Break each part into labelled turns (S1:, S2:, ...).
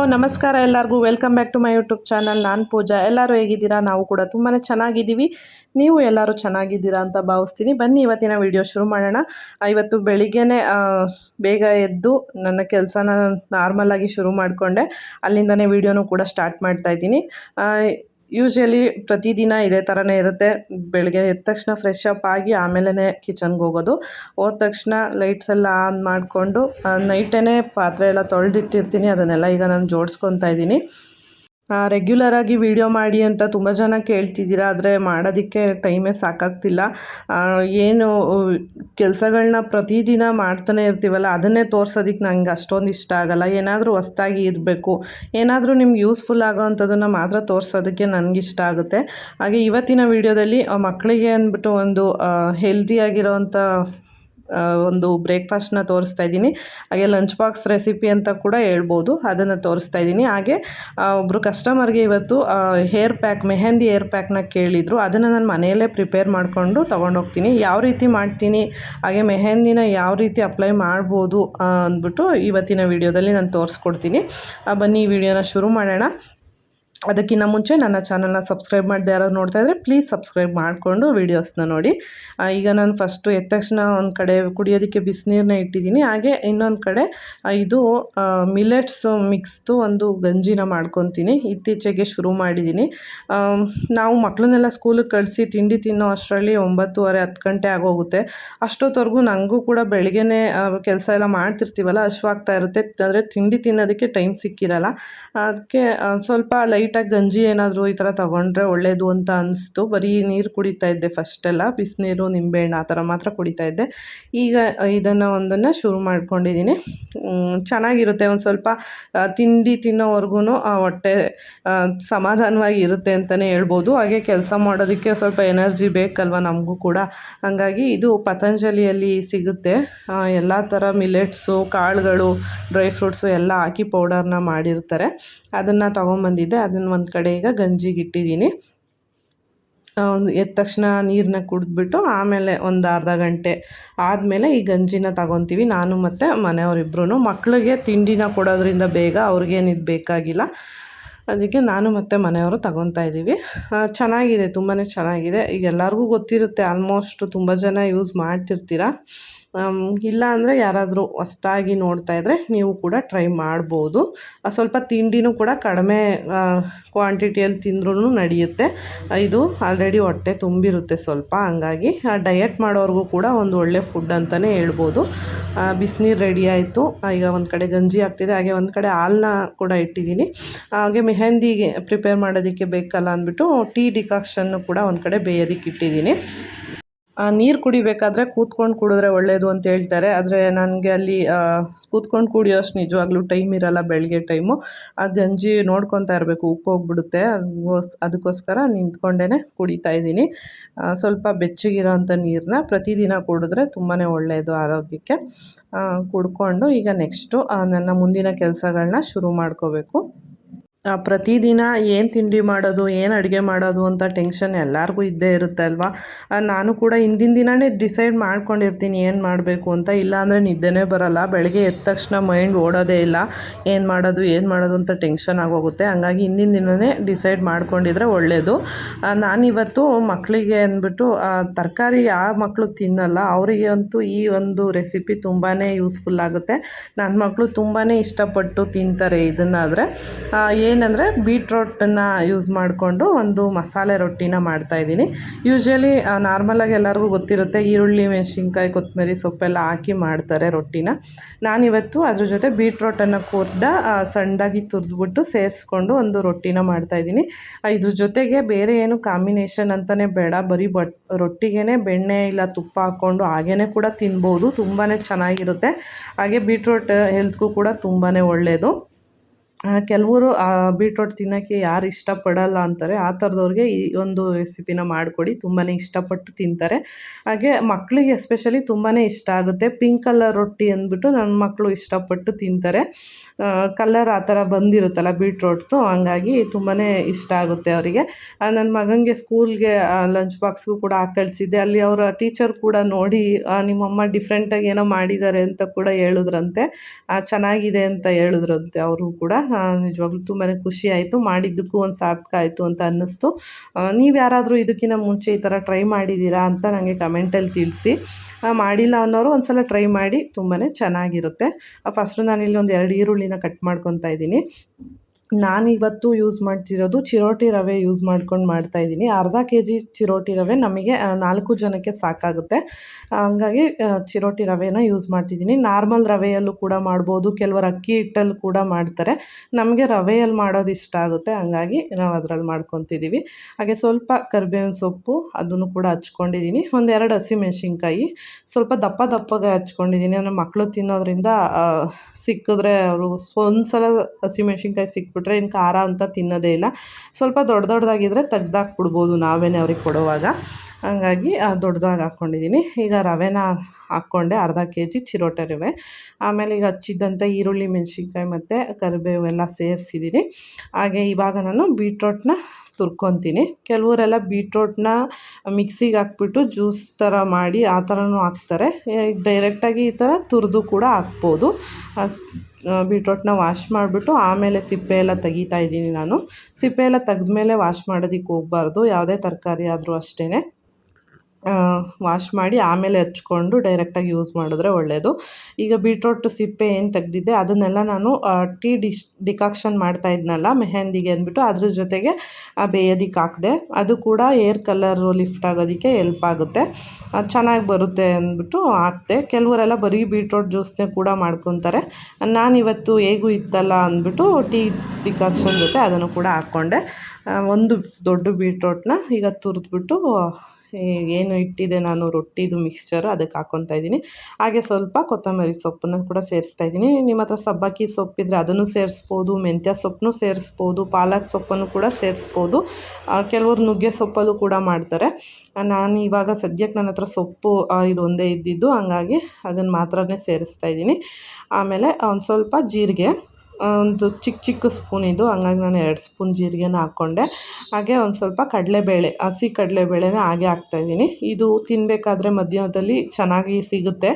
S1: Hello ನಮಸ್ಕಾರ ಎಲ್ಲರಿಗೂ. Welcome back to my YouTube channel ನಾನು ಪೂಜಾ. ಎಲ್ಲರೂ ಹೇಗಿದ್ದೀರಾ? ನಾವು ಕೂಡ ತುಂಬಾ ಚೆನ್ನಾಗಿದ್ದೀವಿ. ನೀವು ಎಲ್ಲರೂ ಚೆನ್ನಾಗಿದ್ದೀರಾ ಅಂತ ಭಾವಿಸ್ತೀನಿ. ಬನ್ನಿ ಇವತ್ತಿನ ವಿಡಿಯೋ ಶುರು ಮಾಡೋಣ. ಇವತ್ತು ಬೆಳಿಗ್ಗೆನೇ ಆ, ಬೇಗ ಎದ್ದು ನನ್ನ ಕೆಲಸನ ನಾರ್ಮಲಾಗಿ ಶುರು ಮಾಡಿಕೊಂಡೆ. ಅಲ್ಲಿಂದನೇ ವಿಡಿಯೋನೂ ಕೂಡ ಸ್ಟಾರ್ಟ್ ಮಾಡ್ತಾ ಇದ್ದೀನಿ. ಯೂಶ್ವಲಿ ಪ್ರತಿದಿನ ಇದೇ ಥರನೇ ಇರುತ್ತೆ. ಬೆಳಗ್ಗೆ ಎದ್ದ ತಕ್ಷಣ ಫ್ರೆಶ್ ಅಪ್ ಆಗಿ ಆಮೇಲೆ ಕಿಚನ್ಗೆ ಹೋಗೋದು. ಹೋದ ತಕ್ಷಣ ಲೈಟ್ಸ್ ಎಲ್ಲ ಆನ್ ಮಾಡಿಕೊಂಡು ನೈಟೇ ಪಾತ್ರೆ ಎಲ್ಲ ತೊಳೆದಿಟ್ಟಿರ್ತೀನಿ, ಅದನ್ನೆಲ್ಲ ಈಗ ನಾನು ಜೋಡಿಸ್ಕೊತಾ ಇದ್ದೀನಿ. ರೆಗ್ಯುಲರಾಗಿ ವಿಡಿಯೋ ಮಾಡಿ ಅಂತ ತುಂಬ ಜನ ಕೇಳ್ತಿದ್ದೀರಾ, ಆದರೆ ಮಾಡೋದಕ್ಕೆ ಟೈಮೇ ಸಾಕಾಗ್ತಿಲ್ಲ. ಏನು ಕೆಲಸಗಳನ್ನ ಪ್ರತಿದಿನ ಮಾಡ್ತಾನೆ ಇರ್ತೀವಲ್ಲ, ಅದನ್ನೇ ತೋರ್ಸೋದಕ್ಕೆ ನಂಗೆ ಅಷ್ಟೊಂದು ಇಷ್ಟ ಆಗಲ್ಲ. ಏನಾದರೂ ಹೊಸ್ದಾಗಿ ಇರಬೇಕು, ಏನಾದರೂ ನಿಮ್ಗೆ ಯೂಸ್ಫುಲ್ ಆಗೋವಂಥದ್ದನ್ನು ಮಾತ್ರ ತೋರಿಸೋದಕ್ಕೆ ನನಗಿಷ್ಟ ಆಗುತ್ತೆ. ಹಾಗೆ ಇವತ್ತಿನ ವಿಡಿಯೋದಲ್ಲಿ ಮಕ್ಕಳಿಗೆ ಅಂದ್ಬಿಟ್ಟು ಒಂದು ಹೆಲ್ದಿಯಾಗಿರೋವಂಥ ಒಂದು ಬ್ರೇಕ್ಫಾಸ್ಟ್ನ ತೋರಿಸ್ತಾ ಇದ್ದೀನಿ. ಹಾಗೆ ಲಂಚ್ ಬಾಕ್ಸ್ ರೆಸಿಪಿ ಅಂತ ಕೂಡ ಹೇಳ್ಬೋದು. ಅದನ್ನು ತೋರಿಸ್ತಾ ಇದ್ದೀನಿ. ಹಾಗೆ ಒಬ್ಬರು ಕಸ್ಟಮರ್ಗೆ ಇವತ್ತು ಹೇರ್ ಪ್ಯಾಕ್ ಮೆಹಂದಿ ಹೇರ್ ಪ್ಯಾಕ್ನ ಕೇಳಿದರು. ಅದನ್ನು ನಾನು ಮನೆಯಲ್ಲೇ ಪ್ರಿಪೇರ್ ಮಾಡಿಕೊಂಡು ತೊಗೊಂಡೋಗ್ತೀನಿ ಯಾವ ರೀತಿ ಮಾಡ್ತೀನಿ? ಹಾಗೆ ಮೆಹಂದಿನ ಯಾವ ರೀತಿ ಅಪ್ಲೈ ಮಾಡ್ಬೋದು ಅಂದ್ಬಿಟ್ಟು ಇವತ್ತಿನ ವಿಡಿಯೋದಲ್ಲಿ ನಾನು ತೋರಿಸ್ಕೊಡ್ತೀನಿ. ಬನ್ನಿ, ಈ ವಿಡಿಯೋನ ಶುರು ಮಾಡೋಣ. ಅದಕ್ಕಿಂತ ಮುಂಚೆ ನನ್ನ ಚಾನಲ್ನ ಸಬ್ಸ್ಕ್ರೈಬ್ ಮಾಡದೆ ಯಾರು ನೋಡ್ತಾ ಇದ್ದರೆ ಪ್ಲೀಸ್ ಸಬ್ಸ್ಕ್ರೈಬ್ ಮಾಡಿಕೊಂಡು ವೀಡಿಯೋಸ್ನ ನೋಡಿ. ಈಗ ನಾನು ಫಸ್ಟು ಎದ್ದ ತಕ್ಷಣ ಒಂದು ಕಡೆ ಕುಡಿಯೋದಕ್ಕೆ ಬಿಸಿನೀರನ್ನ ಇಟ್ಟಿದ್ದೀನಿ. ಹಾಗೆ ಇನ್ನೊಂದು ಕಡೆ ಇದು ಮಿಲೆಟ್ಸ್ ಮಿಕ್ಸ್ದು ಒಂದು ಗಂಜಿನ ಮಾಡ್ಕೊತೀನಿ. ಇತ್ತೀಚೆಗೆ ಶುರು ಮಾಡಿದ್ದೀನಿ. ನಾವು ಮಕ್ಕಳನ್ನೆಲ್ಲ ಸ್ಕೂಲಿಗೆ ಕಳಿಸಿ ತಿಂಡಿ ತಿನ್ನೋ ಅಷ್ಟರಲ್ಲಿ ಒಂಬತ್ತುವರೆ, ಹತ್ತು ಗಂಟೆ ಆಗೋಗುತ್ತೆ. ಅಷ್ಟೊತ್ತವರೆಗೂ ನನಗೂ ಕೂಡ ಬೆಳಗ್ಗೆನೇ ಕೆಲಸ ಎಲ್ಲ ಮಾಡ್ತಿರ್ತೀವಲ್ಲ ಹಶ್ವಾಗ್ತಾ ಇರುತ್ತೆ. ಅಂದರೆ ತಿಂಡಿ ತಿನ್ನೋದಕ್ಕೆ ಟೈಮ್ ಸಿಕ್ಕಿರಲ್ಲ. ಅದಕ್ಕೆ ಸ್ವಲ್ಪ ಲೈಟಾಗಿ ಗಂಜಿ ಏನಾದರೂ ಈ ಥರ ತಗೊಂಡ್ರೆ ಒಳ್ಳೆಯದು ಅಂತ ಅನಿಸ್ತು. ಬರೀ ನೀರು ಕುಡಿತಾ ಇದ್ದೆ ಫಸ್ಟೆಲ್ಲ. ಬಿಸಿನೀರು, ನಿಂಬೆಹಣ್ಣು ಆ ಥರ ಮಾತ್ರ ಕುಡಿತಾ ಇದ್ದೆ. ಈಗ ಇದನ್ನು ಒಂದನ್ನು ಶುರು ಮಾಡ್ಕೊಂಡಿದ್ದೀನಿ. ಚೆನ್ನಾಗಿರುತ್ತೆ. ಒಂದು ಸ್ವಲ್ಪ ತಿಂಡಿ ತಿನ್ನೋವರೆಗೂ ಹೊಟ್ಟೆ ಸಮಾಧಾನವಾಗಿ ಇರುತ್ತೆ ಅಂತಲೇ ಹೇಳ್ಬೋದು. ಹಾಗೆ ಕೆಲಸ ಮಾಡೋದಕ್ಕೆ ಸ್ವಲ್ಪ ಎನರ್ಜಿ ಬೇಕಲ್ವ ನಮಗೂ ಕೂಡ. ಹಾಗಾಗಿ ಇದು ಪತಂಜಲಿಯಲ್ಲಿ ಸಿಗುತ್ತೆ. ಎಲ್ಲ ಥರ ಮಿಲೆಟ್ಸು, ಕಾಳುಗಳು, ಡ್ರೈ ಫ್ರೂಟ್ಸು ಎಲ್ಲ ಹಾಕಿ ಪೌಡರ್ನ ಮಾಡಿರ್ತಾರೆ. ಅದನ್ನು ತೊಗೊಂಬಂದಿದ್ದೆ. ಅದನ್ನು ಒಂದು ಕಡೆ ಈಗ ಗಂಜಿಗೆ ಇಟ್ಟಿದ್ದೀನಿ. ಎದ್ದ ತಕ್ಷಣ ನೀರನ್ನ ಕುಡಿದ್ಬಿಟ್ಟು ಆಮೇಲೆ ಒಂದು ಅರ್ಧ ಗಂಟೆ ಆದಮೇಲೆ ಈ ಗಂಜಿನ ತಗೊತೀವಿ. ನಾನು ಮತ್ತು ಮನೆಯವರಿಬ್ರು ಮಕ್ಕಳಿಗೆ ತಿಂಡಿನ ಕೊಡೋದ್ರಿಂದ ಬೇಗ ಅವ್ರಿಗೇನಿದು ಬೇಕಾಗಿಲ್ಲ. ಅದಕ್ಕೆ ನಾನು ಮತ್ತು ಮನೆಯವರು ತಗೊತಾ ಇದ್ದೀವಿ. ಚೆನ್ನಾಗಿದೆ ತುಂಬಾ ಚೆನ್ನಾಗಿದೆ. ಈಗ ಎಲ್ಲರಿಗೂ ಗೊತ್ತಿರುತ್ತೆ, ಆಲ್ಮೋಸ್ಟ್ ತುಂಬ ಜನ ಯೂಸ್ ಮಾಡ್ತಿರ್ತೀರ. ಇಲ್ಲ ಅಂದರೆ ಯಾರಾದರೂ ಹೊಸ್ದಾಗಿ ನೋಡ್ತಾ ಇದ್ದರೆ ನೀವು ಕೂಡ ಟ್ರೈ ಮಾಡ್ಬೋದು. ಸ್ವಲ್ಪ ತಿಂಡಿನೂ ಕೂಡ ಕಡಿಮೆ ಕ್ವಾಂಟಿಟಿಯಲ್ಲಿ ತಿಂದ್ರೂ ನಡೆಯುತ್ತೆ. ಇದು ಆಲ್ರೆಡಿ ಹೊಟ್ಟೆ ತುಂಬಿರುತ್ತೆ ಸ್ವಲ್ಪ, ಹಂಗಾಗಿ ಡಯಟ್ ಮಾಡೋರಿಗೂ ಕೂಡ ಒಂದು ಒಳ್ಳೆ ಫುಡ್ ಅಂತಲೇ ಹೇಳ್ಬೋದು. ಬಿಸಿನೀರು ರೆಡಿ ಆಯಿತು. ಈಗ ಒಂದು ಕಡೆ ಗಂಜಿ ಆಗ್ತಿದೆ, ಹಾಗೆ ಒಂದು ಕಡೆ ಹಾಲನ್ನ ಕೂಡ ಇಟ್ಟಿದ್ದೀನಿ. ಹಾಗೆ ಮೆಹಂದಿಗೆ ಪ್ರಿಪೇರ್ ಮಾಡೋದಕ್ಕೆ ಬೇಕಲ್ಲ ಅಂದ್ಬಿಟ್ಟು ಟೀ ಡಿಕಾಕ್ಷನ್ನು ಕೂಡ ಒಂದು ಕಡೆ ಬೇಯೋದಕ್ಕೆ ಇಟ್ಟಿದ್ದೀನಿ. ನೀರು ಕುಡಿಬೇಕಾದ್ರೆ ಕೂತ್ಕೊಂಡು ಕುಡಿದ್ರೆ ಒಳ್ಳೆಯದು ಅಂತ ಹೇಳ್ತಾರೆ. ಆದರೆ ನನಗೆ ಅಲ್ಲಿ ಕೂತ್ಕೊಂಡು ಕುಡಿಯೋಷ್ಟು ನಿಜವಾಗ್ಲೂ ಟೈಮ್ ಇರಲ್ಲ ಬೆಳಗ್ಗೆ ಟೈಮು. ಆ ಗಂಜಿ ನೋಡ್ಕೊತಾ ಇರಬೇಕು, ಉಪ್ಪು ಹೋಗ್ಬಿಡುತ್ತೆ. ಅದಕ್ಕೋಸ್ ಅದಕ್ಕೋಸ್ಕರ ನಿಂತ್ಕೊಂಡೇ ಕುಡಿತಾ ಇದ್ದೀನಿ. ಸ್ವಲ್ಪ ಬೆಚ್ಚಗಿರೋ ಅಂಥ ನೀರನ್ನ ಪ್ರತಿದಿನ ಕುಡಿದ್ರೆ ತುಂಬಾ ಒಳ್ಳೆಯದು ಆರೋಗ್ಯಕ್ಕೆ. ಕುಡ್ಕೊಂಡು ಈಗ ನೆಕ್ಸ್ಟು ನನ್ನ ಮುಂದಿನ ಕೆಲಸಗಳನ್ನ ಶುರು ಮಾಡ್ಕೋಬೇಕು. ಪ್ರತಿದಿನ ಏನು ತಿಂಡಿ ಮಾಡೋದು, ಏನು ಅಡುಗೆ ಮಾಡೋದು ಅಂತ ಟೆನ್ಷನ್ ಎಲ್ಲರಿಗೂ ಇದ್ದೇ ಇರುತ್ತೆ ಅಲ್ವಾ? ನಾನು ಕೂಡ ಹಿಂದಿನ ದಿನವೇ ಡಿಸೈಡ್ ಮಾಡ್ಕೊಂಡಿರ್ತೀನಿ ಏನು ಮಾಡಬೇಕು ಅಂತ. ಇಲ್ಲಾಂದರೆ ನಿದ್ದೆನೇ ಬರಲ್ಲ. ಬೆಳಗ್ಗೆ ಎದ್ದ ತಕ್ಷಣ ಮೈಂಡ್ ಓಡೋದೇ ಇಲ್ಲ. ಏನು ಮಾಡೋದು ಏನು ಮಾಡೋದು ಅಂತ ಟೆನ್ಷನ್ ಆಗೋಗುತ್ತೆ. ಹಂಗಾಗಿ ಹಿಂದಿನ ದಿನವೇ ಡಿಸೈಡ್ ಮಾಡ್ಕೊಂಡಿದ್ರೆ ಒಳ್ಳೆಯದು ನಾನಿವತ್ತು ಮಕ್ಕಳಿಗೆ ಅಂದ್ಬಿಟ್ಟು ತರಕಾರಿ ಯಾವ ಮಕ್ಕಳು ತಿನ್ನಲ್ಲ. ಅವರಿಗೆ ಅಂತೂ ಈ ಒಂದು ರೆಸಿಪಿ ತುಂಬಾ ಯೂಸ್ಫುಲ್ ಆಗುತ್ತೆ. ನನ್ನ ಮಕ್ಕಳು ತುಂಬಾ ಇಷ್ಟಪಟ್ಟು ತಿಂತಾರೆ ಇದನ್ನಾದರೆ. ಏನಂದರೆ ಬೀಟ್ರೋಟನ್ನು ಯೂಸ್ ಮಾಡಿಕೊಂಡು ಒಂದು ಮಸಾಲೆ ರೊಟ್ಟಿನ ಮಾಡ್ತಾಯಿದ್ದೀನಿ ಯೂಶ್ವಲಿ ನಾರ್ಮಲಾಗಿ ಎಲ್ಲರಿಗೂ ಗೊತ್ತಿರುತ್ತೆ, ಈರುಳ್ಳಿ, ಮೆಣಸಿನ್ಕಾಯಿ ಕೊತ್ತಂಬರಿ ಸೊಪ್ಪೆಲ್ಲ ಹಾಕಿ ಮಾಡ್ತಾರೆ ರೊಟ್ಟಿನ. ನಾನಿವತ್ತು ಅದ್ರ ಜೊತೆ ಬೀಟ್ರೋಟನ್ನು ಕೂಡ ಸಣ್ಣದಾಗಿ ತುರಿದ್ಬಿಟ್ಟು ಸೇರಿಸ್ಕೊಂಡು ಒಂದು ರೊಟ್ಟಿನ ಮಾಡ್ತಾಯಿದ್ದೀನಿ ಇದ್ರ ಜೊತೆಗೆ ಬೇರೆ ಏನು ಕಾಂಬಿನೇಷನ್ ಅಂತಲೇ ಬೇಡ. ಬರೀ ಬಟ್ ರೊಟ್ಟಿಗೆ ಬೆಣ್ಣೆ ಇಲ್ಲ ತುಪ್ಪ ಹಾಕ್ಕೊಂಡು ಹಾಗೇ ಕೂಡ ತಿನ್ಬೋದು. ತುಂಬಾ ಚೆನ್ನಾಗಿರುತ್ತೆ. ಹಾಗೆ ಬೀಟ್ರೋಟ್, ಹೆಲ್ತ್ಗೂ ಕೂಡ ತುಂಬಾ ಒಳ್ಳೆಯದು ಕೆಲವರು ಬೀಟ್ರೋಟ್ ತಿನ್ನೋಕ್ಕೆ ಯಾರು ಇಷ್ಟಪಡಲ್ಲ ಅಂತಾರೆ, ಆ ಥರದವ್ರಿಗೆ ಈ ಒಂದು ರೆಸಿಪಿನ ಮಾಡಿಕೊಡಿ ತುಂಬಾ ಇಷ್ಟಪಟ್ಟು ತಿಂತಾರೆ. ಹಾಗೆ ಮಕ್ಕಳಿಗೆ ಎಸ್ಪೆಷಲಿ ತುಂಬಾ ಇಷ್ಟ ಆಗುತ್ತೆ. ಪಿಂಕ್ ಕಲರ್ ರೊಟ್ಟಿ ಅಂದ್ಬಿಟ್ಟು ನನ್ನ ಮಕ್ಕಳು ಇಷ್ಟಪಟ್ಟು ತಿಂತಾರೆ. ಕಲರ್ ಆ ಥರ ಬಂದಿರುತ್ತಲ್ಲ ಬೀಟ್ರೋಟ್ದು, ಹಂಗಾಗಿ ತುಂಬಾ ಇಷ್ಟ ಆಗುತ್ತೆ ಅವರಿಗೆ. ನನ್ನ ಮಗನಿಗೆ ಸ್ಕೂಲ್ಗೆ ಲಂಚ್ ಬಾಕ್ಸ್ಗೂ ಕೂಡ ಹಾಕಳಿಸಿದ್ದೆ ಕಳಿಸಿದ್ದೆ. ಅಲ್ಲಿ ಅವರ ಟೀಚರ್ ಕೂಡ ನೋಡಿ ನಿಮ್ಮಮ್ಮ ಡಿಫ್ರೆಂಟಾಗಿ ಏನೋ ಮಾಡಿದ್ದಾರೆ ಅಂತ ಕೂಡ ಹೇಳಿದ್ರಂತೆ. ಚೆನ್ನಾಗಿದೆ ಅಂತ ಹೇಳಿದ್ರಂತೆ, ಅವರು ಕೂಡ. ನಿಜವಾಗ್ಲೂ ತುಂಬಾ ಖುಷಿ ಆಯಿತು. ಮಾಡಿದ್ದಕ್ಕೂ ಒಂದು ಸಾರ್ಥಕ ಆಯಿತು ಅಂತ ಅನ್ನಿಸ್ತು. ನೀವು ಯಾರಾದರೂ ಇದಕ್ಕಿಂತ ಮುಂಚೆ ಈ ಥರ ಟ್ರೈ ಮಾಡಿದ್ದೀರಾ ಅಂತ ನನಗೆ ಕಮೆಂಟಲ್ಲಿ ತಿಳಿಸಿ. ಮಾಡಿಲ್ಲ ಅನ್ನೋರು ಒಂದು ಸಲ ಟ್ರೈ ಮಾಡಿ ತುಂಬಾ ಚೆನ್ನಾಗಿರುತ್ತೆ. ಫಸ್ಟು ಇಲ್ಲಿ ಒಂದು ಎರಡು ಈರುಳ್ಳಿನ ಕಟ್ ಮಾಡ್ಕೊತಾ ಇದ್ದೀನಿ. ನಾನಿವತ್ತು ಯೂಸ್ ಮಾಡ್ತಿರೋದು ಚಿರೋಟಿ ರವೆ ಯೂಸ್ ಮಾಡ್ಕೊಂಡು ಮಾಡ್ತಾ ಇದ್ದೀನಿ. ಅರ್ಧ ಕೆ ಜಿ ಚಿರೋಟಿ ರವೆ ನಮಗೆ ನಾಲ್ಕು ಜನಕ್ಕೆ ಸಾಕಾಗುತ್ತೆ. ಹಂಗಾಗಿ ಚಿರೋಟಿ ರವೆನ ಯೂಸ್ ಮಾಡ್ತಿದ್ದೀನಿ. ನಾರ್ಮಲ್ ರವೆಯಲ್ಲೂ ಕೂಡ ಮಾಡ್ಬೋದು, ಕೆಲವರು ಅಕ್ಕಿ ಹಿಟ್ಟಲ್ಲಿ ಕೂಡ ಮಾಡ್ತಾರೆ. ನಮಗೆ ರವೆಯಲ್ಲಿ ಮಾಡೋದು ಇಷ್ಟ ಆಗುತ್ತೆ, ಹಂಗಾಗಿ ನಾವು ಅದರಲ್ಲಿ ಮಾಡ್ಕೊತಿದ್ದೀವಿ ಹಾಗೆ ಸ್ವಲ್ಪ ಕರಿಬೇವಿನ ಸೊಪ್ಪು ಅದನ್ನು ಕೂಡ ಹಚ್ಕೊಂಡಿದ್ದೀನಿ ಒಂದೆರಡು ಹಸಿಮೆಣ್ಸಿನ್ಕಾಯಿ ಸ್ವಲ್ಪ ದಪ್ಪ ದಪ್ಪಗೆ ಹಚ್ಕೊಂಡಿದ್ದೀನಿ ಅಂದರೆ ಮಕ್ಕಳು ತಿನ್ನೋದ್ರಿಂದ ಸಿಕ್ಕಿದ್ರೆ ಅವರು ಒಂದು ಸಲ ಹಸಿಮೆಣ್ಸಿನ್ಕಾಯಿ ಸಿಕ್ಬಿಟ್ಟು ಬಿಟ್ರೆ ಇನ್ನು ಖಾರ ಅಂತ ತಿನ್ನೋದೇ ಇಲ್ಲ. ಸ್ವಲ್ಪ ದೊಡ್ಡ ದೊಡ್ಡದಾಗಿದ್ದರೆ ತೆಗ್ದಾಕ್ಬಿಡ್ಬೋದು ನಾವೇ ಅವ್ರಿಗೆ ಕೊಡುವಾಗ. ಹಂಗಾಗಿ ದೊಡ್ಡದಾಗಿ ಹಾಕ್ಕೊಂಡಿದ್ದೀನಿ ಈಗ ರವೆನ ಹಾಕ್ಕೊಂಡೆ, ಅರ್ಧ ಕೆ ಜಿ ಚಿರೋಟೆ ರವೆ. ಆಮೇಲೆ ಈಗ ಹಚ್ಚಿದ್ದಂಥ ಈರುಳ್ಳಿ, ಮೆಣಸಿನ್ಕಾಯಿ ಮತ್ತು ಕರಿಬೇವು ಎಲ್ಲ ಸೇರಿಸಿದ್ದೀನಿ ಹಾಗೆ ಇವಾಗ ನಾನು ಬೀಟ್ರೋಟ್ನ ತುರ್ಕೊತೀನಿ. ಕೆಲವರೆಲ್ಲ ಬೀಟ್ರೋಟ್ನ ಮಿಕ್ಸಿಗೆ ಹಾಕ್ಬಿಟ್ಟು ಜ್ಯೂಸ್ ಥರ ಮಾಡಿ ಆ ಥರನೂ ಹಾಕ್ತಾರೆ. ಡೈರೆಕ್ಟಾಗಿ ಈ ಥರ ತುರಿದು ಕೂಡ ಹಾಕ್ಬೋದು. ಬೀಟ್ರೋಟ್ನ ವಾಶ್ ಮಾಡಿಬಿಟ್ಟು ಆಮೇಲೆ ಸಿಪ್ಪೆ ಎಲ್ಲ ತೆಗಿತಾ ಇದ್ದೀನಿ ನಾನು. ಸಿಪ್ಪೆ ಎಲ್ಲ ತೆಗೆದ್ಮೇಲೆ ವಾಶ್ ಮಾಡೋದಕ್ಕೆ ಹೋಗಬಾರ್ದು. ಯಾವುದೇ ತರಕಾರಿ ಆದರೂ ಅಷ್ಟೇ ವಾಶ್ ಮಾಡಿ ಆಮೇಲೆ ಹಚ್ಕೊಂಡು ಡೈರೆಕ್ಟಾಗಿ ಯೂಸ್ ಮಾಡಿದ್ರೆ ಒಳ್ಳೆಯದು ಈಗ ಬೀಟ್ರೋಟ್ ಸಿಪ್ಪೆ ಏನು ತೆಗೆದಿದ್ದೆ, ಅದನ್ನೆಲ್ಲ ನಾನು ಟೀ ಡಿಶ್ ಡಿಕಾಕ್ಷನ್ ಮಾಡ್ತಾ ಇದ್ನಲ್ಲ, ಮೆಹಂದಿಗೆ ಅಂದ್ಬಿಟ್ಟು ಅದ್ರ ಜೊತೆಗೆ ಬೇಯೋದಿಕ್ಕೆ ಹಾಕಿದೆ. ಅದು ಕೂಡ ಏರ್ ಕಲರು ಲಿಫ್ಟ್ ಆಗೋದಕ್ಕೆ ಎಲ್ಪ್ ಆಗುತ್ತೆ. ಚೆನ್ನಾಗಿ ಬರುತ್ತೆ ಅಂದ್ಬಿಟ್ಟು ಹಾಕ್ದೆ. ಕೆಲವರೆಲ್ಲ ಬರೀ ಬೀಟ್ರೋಟ್ ಜ್ಯೂಸ್ನೇ ಕೂಡ ಮಾಡ್ಕೊತಾರೆ. ನಾನಿವತ್ತು ಹೇಗೂ ಇತ್ತಲ್ಲ ಅಂದ್ಬಿಟ್ಟು ಟೀ ಡಿಕಾಕ್ಷನ್ ಜೊತೆ ಅದನ್ನು ಕೂಡ ಹಾಕ್ಕೊಂಡೆ. ಒಂದು ದೊಡ್ಡ ಬೀಟ್ರೋಟ್ನ ಈಗ ತುರಿದ್ಬಿಟ್ಟು ಏನು ಇಟ್ಟಿದೆ ನಾನು ರೊಟ್ಟಿದು ಮಿಕ್ಸ್ಚರ್ ಅದಕ್ಕೆ ಹಾಕ್ಕೊತಾ ಇದ್ದೀನಿ. ಹಾಗೆ ಸ್ವಲ್ಪ ಕೊತ್ತಂಬರಿ ಸೊಪ್ಪನ್ನು ಕೂಡ ಸೇರಿಸ್ತಾ ಇದ್ದೀನಿ. ನಿಮ್ಮ ಹತ್ರ ಸಬ್ಬಕ್ಕಿ ಸೊಪ್ಪಿದ್ರೆ ಅದನ್ನು ಸೇರಿಸ್ಬೋದು, ಮೆಂತ್ಯ ಸೊಪ್ಪನ್ನು ಸೇರಿಸ್ಬೋದು, ಪಾಲಕ್ ಸೊಪ್ಪನ್ನು ಕೂಡ ಸೇರಿಸ್ಬೋದು. ಕೆಲವರು ನುಗ್ಗೆ ಸೊಪ್ಪಲ್ಲೂ ಕೂಡ ಮಾಡ್ತಾರೆ. ನಾನು ಇವಾಗ ಸದ್ಯಕ್ಕೆ ನನ್ನ ಹತ್ರ ಸೊಪ್ಪು ಇದು ಒಂದೇ ಇದ್ದಿದ್ದು, ಹಂಗಾಗಿ ಅದನ್ನು ಮಾತ್ರನೇ ಸೇರಿಸ್ತಾ ಇದ್ದೀನಿ. ಆಮೇಲೆ ಒಂದು ಸ್ವಲ್ಪ ಜೀರಿಗೆ. ಒಂದು ಚಿಕ್ಕ ಚಿಕ್ಕ ಸ್ಪೂನ್ ಇದು. ಹಂಗಾಗಿ ನಾನು ಎರಡು ಸ್ಪೂನ್ ಜೀರಿಗೆನ ಹಾಕ್ಕೊಂಡೆ. ಹಾಗೆ ಒಂದು ಸ್ವಲ್ಪ ಕಡಲೆಬೇಳೆ, ಹಸಿ ಕಡಲೆಬೇಳೆನ ಹಾಗೆ ಹಾಕ್ತಾಯಿದ್ದೀನಿ ಇದು ತಿನ್ನಬೇಕಾದ್ರೆ ಮಧ್ಯದಲ್ಲಿ ಚೆನ್ನಾಗಿ ಸಿಗುತ್ತೆ.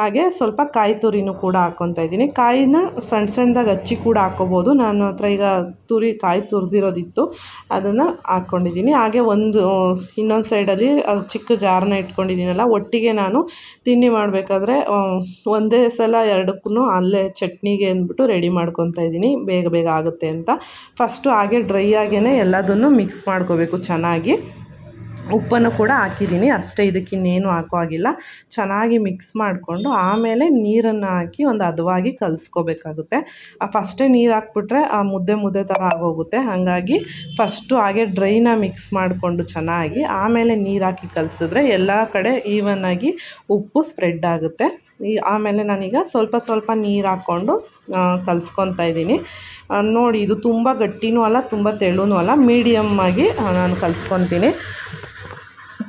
S1: ಹಾಗೆ ಸ್ವಲ್ಪ ಕಾಯಿ ತುರಿನೂ ಕೂಡ ಹಾಕ್ಕೊತಾ ಇದ್ದೀನಿ. ಕಾಯಿನ ಸಣ್ಣ ಸಣ್ಣದಾಗಿ ಹಚ್ಚಿ ಕೂಡ ಹಾಕ್ಕೋಬೋದು. ನಾನು ಹತ್ರ ಈಗ ತುರಿ, ಕಾಯಿ ತುರಿದಿರೋದಿತ್ತು. ಅದನ್ನು ಹಾಕ್ಕೊಂಡಿದ್ದೀನಿ. ಹಾಗೆ ಒಂದು, ಇನ್ನೊಂದು ಸೈಡಲ್ಲಿ ಚಿಕ್ಕ ಜಾರನ್ನ ಇಟ್ಕೊಂಡಿದ್ದೀನಲ್ಲ, ಒಟ್ಟಿಗೆ ನಾನು ತಿಂಡಿ ಮಾಡಬೇಕಾದ್ರೆ ಒಂದೇ ಸಲ ಎರಡಕ್ಕೂ ಅಲ್ಲೇ ಚಟ್ನಿಗೆ ಅಂದ್ಬಿಟ್ಟು ರೆಡಿ ಮಾಡ್ಕೊತೀನಿ. ಮಾಡ್ಕೊತಾ ಇದ್ದೀನಿ, ಬೇಗ ಬೇಗ ಆಗುತ್ತೆ ಅಂತ. ಫಸ್ಟು ಹಾಗೆ ಡ್ರೈ ಆಗೇ ಎಲ್ಲದನ್ನು ಮಿಕ್ಸ್ ಮಾಡ್ಕೋಬೇಕು ಚೆನ್ನಾಗಿ. ಉಪ್ಪನ್ನು ಕೂಡ ಹಾಕಿದ್ದೀನಿ, ಅಷ್ಟೇ ಇದಕ್ಕೆ ಇನ್ನೇನು ಹಾಕೋ ಆಗಿಲ್ಲ ಚೆನ್ನಾಗಿ ಮಿಕ್ಸ್ ಮಾಡಿಕೊಂಡು ಆಮೇಲೆ ನೀರನ್ನು ಹಾಕಿ ಒಂದು ಹದವಾಗಿ ಕಲಿಸ್ಕೋಬೇಕಾಗುತ್ತೆ. ಫಸ್ಟೇ ನೀರು ಹಾಕ್ಬಿಟ್ರೆ ಆ ಮುದ್ದೆ ಮುದ್ದೆ ಥರ ಆಗೋಗುತ್ತೆ. ಹಾಗಾಗಿ ಫಸ್ಟು ಹಾಗೆ ಡ್ರೈನ ಮಿಕ್ಸ್ ಮಾಡಿಕೊಂಡು ಚೆನ್ನಾಗಿ ಆಮೇಲೆ ನೀರು ಹಾಕಿ ಕಲಿಸಿದ್ರೆ ಎಲ್ಲ ಕಡೆ ಈವನ್ನಾಗಿ ಉಪ್ಪು ಸ್ಪ್ರೆಡ್ ಆಗುತ್ತೆ. ಈ ಆಮೇಲೆ ನಾನೀಗ ಸ್ವಲ್ಪ ಸ್ವಲ್ಪ ನೀರು ಹಾಕ್ಕೊಂಡು ಕಲಿಸ್ಕೊತಾ ಇದ್ದೀನಿ. ನೋಡಿ, ಇದು ತುಂಬ ಗಟ್ಟಿನೂ ಅಲ್ಲ, ತುಂಬ ತೆಳ್ಳೂ ಅಲ್ಲ ಮೀಡಿಯಮ್ಮಾಗಿ ನಾನು ಕಲಿಸ್ಕೊತೀನಿ.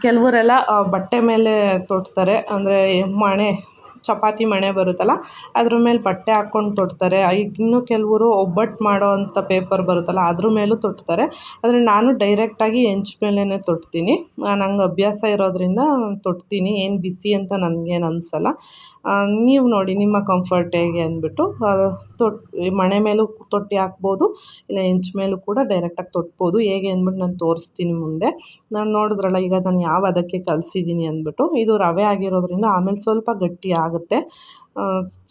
S1: ಕೆಲವರೆಲ್ಲ ಬಟ್ಟೆ ಮೇಲೆ ತೊಡ್ತಾರೆ ಅಂದರೆ ಮಣೆ, ಚಪಾತಿ ಮಣೆ ಬರುತ್ತಲ್ಲ, ಅದ್ರ ಮೇಲೆ ಬಟ್ಟೆ ಹಾಕ್ಕೊಂಡು ತೊಡ್ತಾರೆ ಇನ್ನೂ ಕೆಲವರು ಒಬ್ಬಟ್ಟು ಮಾಡೋ ಅಂಥ ಪೇಪರ್ ಬರುತ್ತಲ್ಲ, ಅದ್ರ ಮೇಲೂ ತೊಡ್ತಾರೆ ಆದರೆ ನಾನು ಡೈರೆಕ್ಟಾಗಿ ಹೆಂಚ್ ಮೇಲೇ ತೊಡ್ತೀನಿ ನಂಗೆ ಅಭ್ಯಾಸ ಇರೋದ್ರಿಂದ ತೊಡ್ತೀನಿ ಏನು ಬಿಸಿ ಅಂತ ನನಗೇನು ಅನಿಸಲ್ಲ. ನೀವು ನೋಡಿ ನಿಮ್ಮ ಕಂಫರ್ಟ್ ಹೇಗೆ ಅಂದ್ಬಿಟ್ಟು ತೊಟ್ಟು ಮಣೆ ಮೇಲೂ ತೊಟ್ಟಿ ಹಾಕ್ಬೋದು, ಇಲ್ಲ ಇಂಚ್ ಮೇಲೂ ಕೂಡ ಡೈರೆಕ್ಟಾಗಿ ತೊಟ್ಬೋದು. ಹೇಗೆ ಅಂದ್ಬಿಟ್ಟು ನಾನು ತೋರಿಸ್ತೀನಿ ಮುಂದೆ. ನಾನು ನೋಡಿದ್ರಲ್ಲ, ಈಗ ನಾನು ಯಾವ ಅದಕ್ಕೆ ಕಲಿಸಿದ್ದೀನಿ ಅಂದ್ಬಿಟ್ಟು, ಇದು ರವೆ ಆಗಿರೋದ್ರಿಂದ ಆಮೇಲೆ ಸ್ವಲ್ಪ ಗಟ್ಟಿ ಆಗುತ್ತೆ.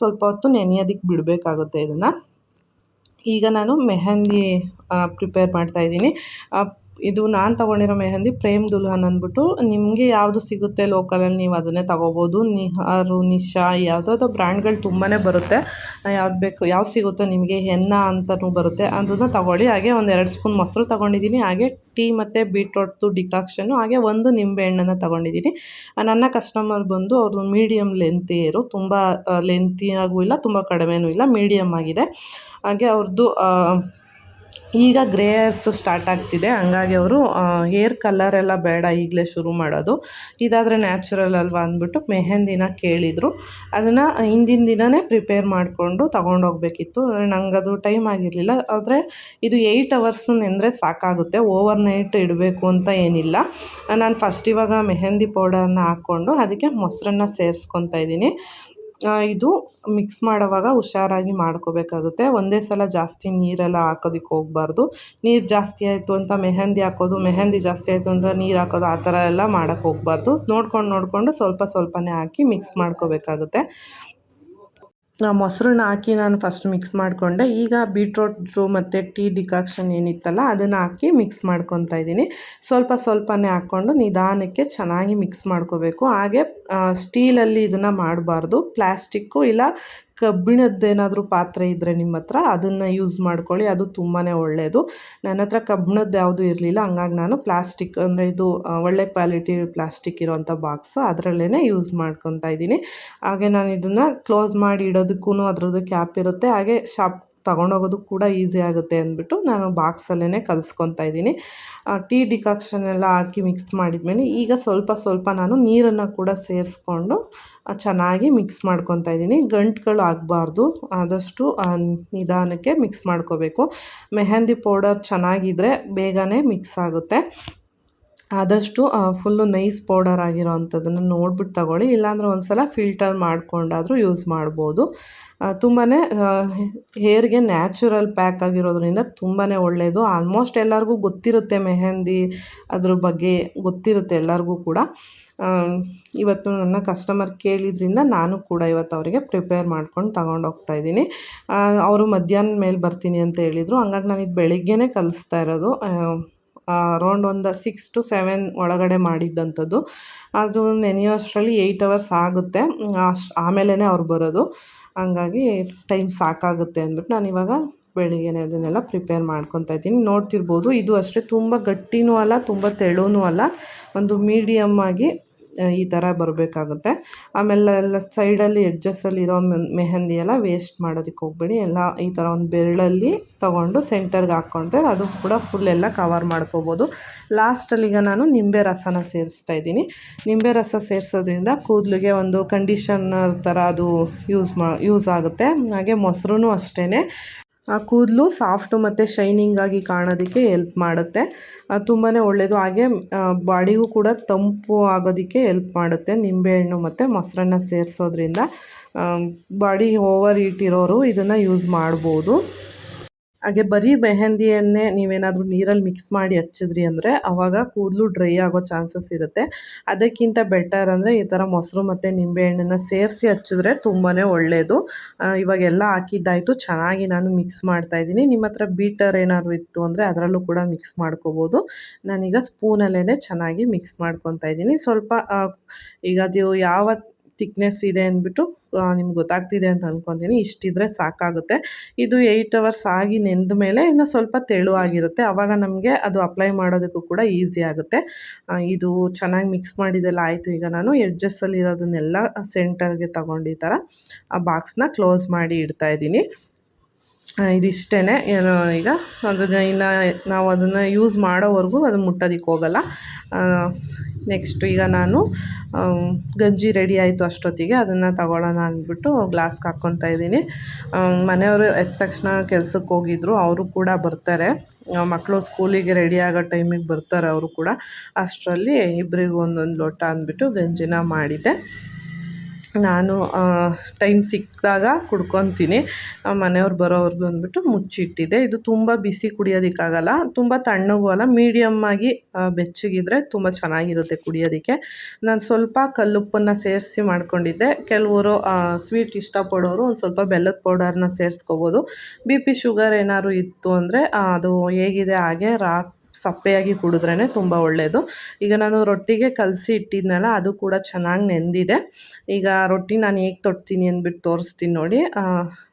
S1: ಸ್ವಲ್ಪ ಹೊತ್ತು ನೆನೆಯೋದಕ್ಕೆ ಬಿಡಬೇಕಾಗುತ್ತೆ ಇದನ್ನು. ಈಗ ನಾನು ಮೆಹಂದಿ ಪ್ರಿಪೇರ್ ಮಾಡ್ತಾಯಿದ್ದೀನಿ ಇದು ನಾನು ತಗೊಂಡಿರೋ ಮೆಹಂದಿ ಪ್ರೇಮ್ ದುಲ್ಹನ್ ಅಂದ್ಬಿಟ್ಟು ನಿಮಗೆ ಯಾವುದು ಸಿಗುತ್ತೆ ಲೋಕಲಲ್ಲಿ ನೀವು ಅದನ್ನೇ ತೊಗೋಬೋದು. ನಿಹಾರು, ನಿಶಾ ಯಾವುದಾದ್ರು ಬ್ರ್ಯಾಂಡ್ಗಳು ತುಂಬಾ ಬರುತ್ತೆ. ಯಾವ್ದು ಬೇಕು, ಯಾವ್ದು ಸಿಗುತ್ತೋ ನಿಮಗೆ ಹೆನ್ನ ಅಂತಲೂ ಬರುತ್ತೆ. ಅದನ್ನು ತಗೊಳ್ಳಿ. ಹಾಗೆ ಒಂದು ಎರಡು ಸ್ಪೂನ್ ಮೊಸರು ತೊಗೊಂಡಿದ್ದೀನಿ ಹಾಗೆ ಟೀ ಮತ್ತು ಬೀಟ್ರೋಟ್ದು ಡಿಕಾಕ್ಷನ್ನು, ಹಾಗೆ ಒಂದು ನಿಂಬೆ ಹಣ್ಣನ್ನು ತೊಗೊಂಡಿದ್ದೀನಿ ನನ್ನ ಕಸ್ಟಮರ್ ಬಂದು ಅವರು ಮೀಡಿಯಮ್ ಲೆಂತಿಯರು ತುಂಬ ಲೆಂತಿಯಾಗೂ ಇಲ್ಲ, ತುಂಬ ಕಡಿಮೆನೂ ಇಲ್ಲ ಮೀಡಿಯಮ್ ಆಗಿದೆ. ಹಾಗೆ ಅವ್ರದ್ದು ಈಗ ಗ್ರೇ ಹೇರ್ಸ್ ಸ್ಟಾರ್ಟ್ ಆಗ್ತಿದೆ. ಹಂಗಾಗಿ ಅವರು ಹೇರ್ ಕಲರ್ ಎಲ್ಲ ಬೇಡ, ಈಗಲೇ ಶುರು ಮಾಡೋದು. ಇದಾದರೆ ನ್ಯಾಚುರಲ್ ಅಲ್ವಾ ಅಂದ್ಬಿಟ್ಟು ಮೆಹೆಂದಿನ ಕೇಳಿದರು. ಅದನ್ನು ಹಿಂದಿನ ದಿನವೇ ಪ್ರಿಪೇರ್ ಮಾಡಿಕೊಂಡು ತೊಗೊಂಡೋಗ್ಬೇಕಿತ್ತು ನಂಗೆ ಅದು ಟೈಮ್ ಆಗಿರಲಿಲ್ಲ. ಆದರೆ ಇದು ಏಯ್ಟ್ ಅವರ್ಸ್ ನೆಂದರೆ ಸಾಕಾಗುತ್ತೆ. ಓವರ್ ನೈಟ್ ಇಡಬೇಕು ಅಂತ ಏನಿಲ್ಲ. ನಾನು ಫಸ್ಟ್ ಇವಾಗ ಮೆಹೆಂದಿ ಪೌಡರ್ನ ಹಾಕ್ಕೊಂಡು, ಅದಕ್ಕೆ ಮೊಸರನ್ನ ಸೇರಿಸ್ಕೊತಾ ಇದ್ದೀನಿ. ಇದು ಮಿಕ್ಸ್ ಮಾಡೋವಾಗ ಹುಷಾರಾಗಿ ಮಾಡ್ಕೋಬೇಕಾಗುತ್ತೆ. ಒಂದೇ ಸಲ ಜಾಸ್ತಿ ನೀರೆಲ್ಲ ಹಾಕೋದಕ್ಕೆ ಹೋಗ್ಬಾರ್ದು. ನೀರು ಜಾಸ್ತಿ ಆಯಿತು ಅಂತ ಮೆಹಂದಿ ಹಾಕೋದು, ಮೆಹಂದಿ ಜಾಸ್ತಿ ಆಯಿತು ಅಂತ ನೀರು ಹಾಕೋದು, ಆ ಥರ ಎಲ್ಲ ಮಾಡೋಕ್ಕೆ ಹೋಗಬಾರ್ದು. ನೋಡ್ಕೊಂಡು ನೋಡಿಕೊಂಡು ಸ್ವಲ್ಪ ಸ್ವಲ್ಪನೇ ಹಾಕಿ ಮಿಕ್ಸ್ ಮಾಡ್ಕೋಬೇಕಾಗುತ್ತೆ. ಮೊಸರನ್ನ ಹಾಕಿ ನಾನು ಫಸ್ಟ್ ಮಿಕ್ಸ್ ಮಾಡಿಕೊಂಡೆ. ಈಗ ಬೀಟ್ರೋಟು ಮತ್ತು ಟೀ ಡಿಕಾಕ್ಷನ್ ಏನಿತ್ತಲ್ಲ, ಅದನ್ನು ಹಾಕಿ ಮಿಕ್ಸ್ ಮಾಡ್ಕೊತಾ ಇದ್ದೀನಿ. ಸ್ವಲ್ಪ ಸ್ವಲ್ಪನೇ ಹಾಕ್ಕೊಂಡು ನಿಧಾನಕ್ಕೆ ಚೆನ್ನಾಗಿ ಮಿಕ್ಸ್ ಮಾಡ್ಕೋಬೇಕು. ಹಾಗೆ ಸ್ಟೀಲಲ್ಲಿ ಇದನ್ನು ಮಾಡಬಾರ್ದು. ಪ್ಲ್ಯಾಸ್ಟಿಕ್ಕು ಇಲ್ಲ ಕಬ್ಬಿಣದ್ದೇನಾದರೂ ಪಾತ್ರೆ ಇದ್ದರೆ ನಿಮ್ಮ ಹತ್ರ, ಅದನ್ನು ಯೂಸ್ ಮಾಡ್ಕೊಳ್ಳಿ, ಅದು ತುಂಬಾ ಒಳ್ಳೆಯದು ನನ್ನ ಹತ್ರ ಕಬ್ಬಿಣದ್ದು ಯಾವುದೂ ಇರಲಿಲ್ಲ, ಹಂಗಾಗಿ ನಾನು ಪ್ಲಾಸ್ಟಿಕ್ ಅಂದರೆ ಇದು ಒಳ್ಳೆ ಕ್ವಾಲಿಟಿ ಪ್ಲಾಸ್ಟಿಕ್ ಇರೋವಂಥ ಬಾಕ್ಸ್ ಅದರಲ್ಲೇ ಯೂಸ್ ಮಾಡ್ಕೊತಾ ಇದ್ದೀನಿ. ಹಾಗೆ ನಾನು ಇದನ್ನು ಕ್ಲೋಸ್ ಮಾಡಿ ಇಡೋದಕ್ಕೂ ಅದರದ್ದು ಕ್ಯಾಪ್ ಇರುತ್ತೆ. ಹಾಗೆ ಶಾಪ್ ತೊಗೊಂಡೋಗೋದಕ್ಕೆ ಕೂಡ ಈಸಿ ಆಗುತ್ತೆ ಅಂದ್ಬಿಟ್ಟು ನಾನು ಬಾಕ್ಸಲ್ಲೇ ಕಲಿಸ್ಕೊತಾ ಇದ್ದೀನಿ. ಟೀ ಡಿಕಾಕ್ಷನ್ ಎಲ್ಲ ಹಾಕಿ ಮಿಕ್ಸ್ ಮಾಡಿದ್ಮೇಲೆ ಈಗ ಸ್ವಲ್ಪ ಸ್ವಲ್ಪ ನಾನು ನೀರನ್ನು ಕೂಡ ಸೇರಿಸ್ಕೊಂಡು ಚೆನ್ನಾಗಿ ಮಿಕ್ಸ್ ಮಾಡ್ಕೊತಾ ಇದ್ದೀನಿ. ಗಂಟುಗಳು ಆಗಬಾರ್ದು, ಆದಷ್ಟು ನಿಧಾನಕ್ಕೆ ಮಿಕ್ಸ್ ಮಾಡ್ಕೋಬೇಕು. ಮೆಹಂದಿ ಪೌಡರ್ ಚೆನ್ನಾಗಿದ್ದರೆ ಬೇಗನೆ ಮಿಕ್ಸ್ ಆಗುತ್ತೆ. ಆದಷ್ಟು ಫುಲ್ಲು ನೈಸ್ ಪೌಡರ್ ಆಗಿರೋ ಅಂಥದ್ದನ್ನು ನೋಡ್ಬಿಟ್ಟು ತಗೊಳ್ಳಿ. ಇಲ್ಲಾಂದರೆ ಒಂದು ಸಲ ಫಿಲ್ಟರ್ ಮಾಡಿಕೊಂಡಾದರೂ ಯೂಸ್ ಮಾಡ್ಬೋದು. ತುಂಬಾ ಹೇರ್ಗೆ ನ್ಯಾಚುರಲ್ ಪ್ಯಾಕ್ ಆಗಿರೋದ್ರಿಂದ ತುಂಬಾ ಒಳ್ಳೆಯದು ಆಲ್ಮೋಸ್ಟ್ ಎಲ್ಲರಿಗೂ ಗೊತ್ತಿರುತ್ತೆ ಮೆಹಂದಿ ಅದ್ರ ಬಗ್ಗೆ ಗೊತ್ತಿರುತ್ತೆ ಎಲ್ಲರಿಗೂ ಕೂಡ. ಇವತ್ತು ನನ್ನ ಕಸ್ಟಮರ್ ಕೇಳಿದ್ರಿಂದ ನಾನು ಕೂಡ ಇವತ್ತು ಅವರಿಗೆ ಪ್ರಿಪೇರ್ ಮಾಡ್ಕೊಂಡು ತಗೊಂಡೋಗ್ತಾ ಇದ್ದೀನಿ. ಅವರು ಮಧ್ಯಾಹ್ನ ಮೇಲೆ ಬರ್ತೀನಿ ಅಂತ ಹೇಳಿದರು. ಹಂಗಾಗಿ ನಾನು ಇದು ಬೆಳಿಗ್ಗೆನೇ ಕಲಿಸ್ತಾ ಇರೋದು. ಅರೌಂಡ್ ಒಂದು ಸಿಕ್ಸ್ ಟು ಸೆವೆನ್ ಒಳಗಡೆ ಮಾಡಿದ್ದಂಥದ್ದು. ಅದು ನೆನೆಯೋಷ್ಟರಲ್ಲಿ ಏಯ್ಟ್ ಅವರ್ಸ್ ಆಗುತ್ತೆ. ಅಷ್ಟು ಆಮೇಲೆ ಅವ್ರು ಬರೋದು. ಹಂಗಾಗಿ ಟೈಮ್ ಸಾಕಾಗುತ್ತೆ ಅಂದ್ಬಿಟ್ಟು ನಾನು ಇವಾಗ ಬೆಳಿಗ್ಗೆನೇ ಅದನ್ನೆಲ್ಲ ಪ್ರಿಪೇರ್ ಮಾಡ್ಕೊತಾ ಇದ್ದೀನಿ. ನೋಡ್ತಿರ್ಬೋದು, ಇದು ಅಷ್ಟೇ ತುಂಬ ಗಟ್ಟಿನೂ ಅಲ್ಲ, ತುಂಬ ತೆಳುವೂ ಅಲ್ಲ. ಒಂದು ಮೀಡಿಯಮ್ ಆಗಿ ಈ ಥರ ಬರಬೇಕಾಗುತ್ತೆ. ಆಮೇಲೆ ಎಲ್ಲ ಸೈಡಲ್ಲಿ ಎಡ್ಜಸ್ಸಲ್ಲಿ ಇರೋ ಮೆಹಂದಿ ಎಲ್ಲ ವೇಸ್ಟ್ ಮಾಡೋದಕ್ಕೆ ಹೋಗ್ಬೇಡಿ. ಎಲ್ಲ ಈ ಥರ ಒಂದು ಬೆರಳಲ್ಲಿ ತೊಗೊಂಡು ಸೆಂಟರ್ಗೆ ಹಾಕ್ಕೊಂಡ್ರೆ ಅದು ಕೂಡ ಫುಲ್ ಎಲ್ಲ ಕವರ್ ಮಾಡ್ಕೋಬೋದು. ಲಾಸ್ಟಲ್ಲಿ ಈಗ ನಾನು ನಿಂಬೆ ರಸನ ಸೇರಿಸ್ತಾ ಇದ್ದೀನಿ. ನಿಂಬೆ ರಸ ಸೇರಿಸೋದ್ರಿಂದ ಕೂದಲಿಗೆ ಒಂದು ಕಂಡೀಷನರ್ ಥರ ಅದು ಯೂಸ್ ಮಾ ಯೂಸ್ ಆಗುತ್ತೆ. ಹಾಗೆ ಮೊಸರು ಅಷ್ಟೇ ಕೂದಲು ಸಾಫ್ಟು ಮತ್ತು ಶೈನಿಂಗಾಗಿ ಕಾಣೋದಕ್ಕೆ ಎಲ್ಪ್ ಮಾಡುತ್ತೆ. ತುಂಬಾ ಒಳ್ಳೆಯದು ಹಾಗೆ ಬಾಡಿಗೂ ಕೂಡ ತಂಪು ಆಗೋದಕ್ಕೆ ಎಲ್ಪ್ ಮಾಡುತ್ತೆ. ನಿಂಬೆಹಣ್ಣು ಮತ್ತು ಮೊಸರನ್ನ ಸೇರಿಸೋದ್ರಿಂದ ಬಾಡಿ ಓವರ್ ಹೀಟ್ ಇರೋರು ಇದನ್ನು ಯೂಸ್ ಮಾಡ್ಬೋದು. ಹಾಗೆ ಬರೀ ಮೆಹೆಂದಿಯನ್ನೇ ನೀವೇನಾದರೂ ನೀರಲ್ಲಿ ಮಿಕ್ಸ್ ಮಾಡಿ ಹಚ್ಚಿದ್ರಿ ಅಂದರೆ ಆವಾಗ ಕೂದಲು ಡ್ರೈ ಆಗೋ ಚಾನ್ಸಸ್ ಇರುತ್ತೆ. ಅದಕ್ಕಿಂತ ಬೆಟರ್ ಅಂದರೆ ಈ ಥರ ಮೊಸರು ಮತ್ತು ನಿಂಬೆಹಣ್ಣನ್ನು ಸೇರಿಸಿ ಹಚ್ಚಿದ್ರೆ ತುಂಬಾ ಒಳ್ಳೆಯದು ಇವಾಗೆಲ್ಲ ಹಾಕಿದ್ದಾಯಿತು, ಚೆನ್ನಾಗಿ ನಾನು ಮಿಕ್ಸ್ ಮಾಡ್ತಾಯಿದ್ದೀನಿ ನಿಮ್ಮ ಹತ್ರ ಬೀಟರ್ ಏನಾದರೂ ಇತ್ತು ಅಂದರೆ ಅದರಲ್ಲೂ ಕೂಡ ಮಿಕ್ಸ್ ಮಾಡ್ಕೋಬೋದು. ನಾನೀಗ ಸ್ಪೂನಲ್ಲೇ ಚೆನ್ನಾಗಿ ಮಿಕ್ಸ್ ಮಾಡ್ಕೊತಾ ಇದ್ದೀನಿ. ಸ್ವಲ್ಪ ಈಗ ಅದು ಯಾವ ತಿಕ್ನೆಸ್ ಇದೆ ಅಂದ್ಬಿಟ್ಟು ನಿಮ್ಗೆ ಗೊತ್ತಾಗ್ತಿದೆ ಅಂತ ಅಂದ್ಕೊತೀನಿ ಇಷ್ಟಿದ್ರೆ ಸಾಕಾಗುತ್ತೆ. ಇದು ಏಯ್ಟ್ ಅವರ್ಸ್ ಆಗಿ ನೆಂದ ಮೇಲೆ ಇನ್ನು ಸ್ವಲ್ಪ ತೆಳುವಾಗಿರುತ್ತೆ ಆವಾಗ ನಮಗೆ ಅದು ಅಪ್ಲೈ ಮಾಡೋದಕ್ಕೂ ಕೂಡ ಈಸಿ ಆಗುತ್ತೆ. ಇದು ಚೆನ್ನಾಗಿ ಮಿಕ್ಸ್ ಮಾಡಿದೆಲ್ಲ ಆಯಿತು. ಈಗ ನಾನು ಎಡ್ಜಸ್ಸಲ್ಲಿರೋದನ್ನೆಲ್ಲ ಸೆಂಟರ್ಗೆ ತಗೊಂಡು ಈ ಥರ ಆ ಬಾಕ್ಸ್ನ ಕ್ಲೋಸ್ ಮಾಡಿ ಇಡ್ತಾ ಇದ್ದೀನಿ. ಇದಿಷ್ಟೇ ಏನು ಈಗ ಅದನ್ನು ಇನ್ನು ನಾವು ಅದನ್ನು ಯೂಸ್ ಮಾಡೋವರೆಗೂ ಅದನ್ನು ಮುಟ್ಟೋದಕ್ಕೆ ಹೋಗಲ್ಲ. ನೆಕ್ಸ್ಟ್ ಈಗ ನಾನು ಗಂಜಿ ರೆಡಿ ಆಯಿತು ಅಷ್ಟೊತ್ತಿಗೆ, ಅದನ್ನು ತಗೊಳ್ಳೋಣ ಅಂದ್ಬಿಟ್ಟು ಗ್ಲಾಸ್ಗೆ ಹಾಕ್ಕೊತಾ ಇದ್ದೀನಿ. ಮನೆಯವರು ಎದ್ದ ತಕ್ಷಣ ಕೆಲ್ಸಕ್ಕೆ ಹೋಗಿದ್ರು, ಅವರು ಕೂಡ ಬರ್ತಾರೆ. ಮಕ್ಕಳು ಸ್ಕೂಲಿಗೆ ರೆಡಿ ಆಗೋ ಟೈಮಿಗೆ ಬರ್ತಾರೆ ಅವರು ಕೂಡ. ಅಷ್ಟರಲ್ಲಿ ಇಬ್ಬರಿಗೂ ಒಂದೊಂದು ಲೋಟ ಅಂದ್ಬಿಟ್ಟು ಗಂಜಿನ ಮಾಡಿದ್ದೆ. ನಾನು ಟೈಮ್ ಸಿಕ್ಕಿದಾಗ ಕುಡ್ಕೊತೀನಿ. ಮನೆಯವ್ರು ಬರೋವರೆಗೂ ಅಂದ್ಬಿಟ್ಟು ಮುಚ್ಚಿಟ್ಟಿದ್ದೆ ಇದು ತುಂಬ ಬಿಸಿ ಕುಡಿಯೋದಕ್ಕಾಗಲ್ಲ. ತುಂಬ ತಣ್ಣಗೂ ಅಲ್ಲ ಮೀಡಿಯಮ್ ಆಗಿ ಬೆಚ್ಚಗಿದ್ರೆ ತುಂಬ ಚೆನ್ನಾಗಿರುತ್ತೆ ಕುಡಿಯೋದಕ್ಕೆ. ನಾನು ಸ್ವಲ್ಪ ಕಲ್ಲುಪ್ಪನ್ನು ಸೇರಿಸಿ ಮಾಡ್ಕೊಂಡಿದ್ದೆ. ಕೆಲವರು ಸ್ವೀಟ್ ಇಷ್ಟಪಡೋರು ಒಂದು ಸ್ವಲ್ಪ ಬೆಲ್ಲದ ಪೌಡರ್ನ ಸೇರಿಸ್ಕೋಬೋದು. ಬಿ ಪಿ ಶುಗರ್ ಏನಾದ್ರು ಇತ್ತು ಅಂದರೆ ಅದು ಹೇಗಿದೆ ಹಾಗೆ ರಾ ಸಪ್ಪೆಯಾಗಿ ಕುಡಿದ್ರೇ ತುಂಬ ಒಳ್ಳೆಯದು ಈಗ ನಾನು ರೊಟ್ಟಿಗೆ ಕಲಸಿ ಇಟ್ಟಿದ್ನಲ್ಲ, ಅದು ಕೂಡ ಚೆನ್ನಾಗಿ ನೆಂದಿದೆ. ಈಗ ರೊಟ್ಟಿ ನಾನು ಹೇಗೆ ತೊಡ್ತೀನಿ ಅಂದ್ಬಿಟ್ಟು ತೋರಿಸ್ತೀನಿ ನೋಡಿ.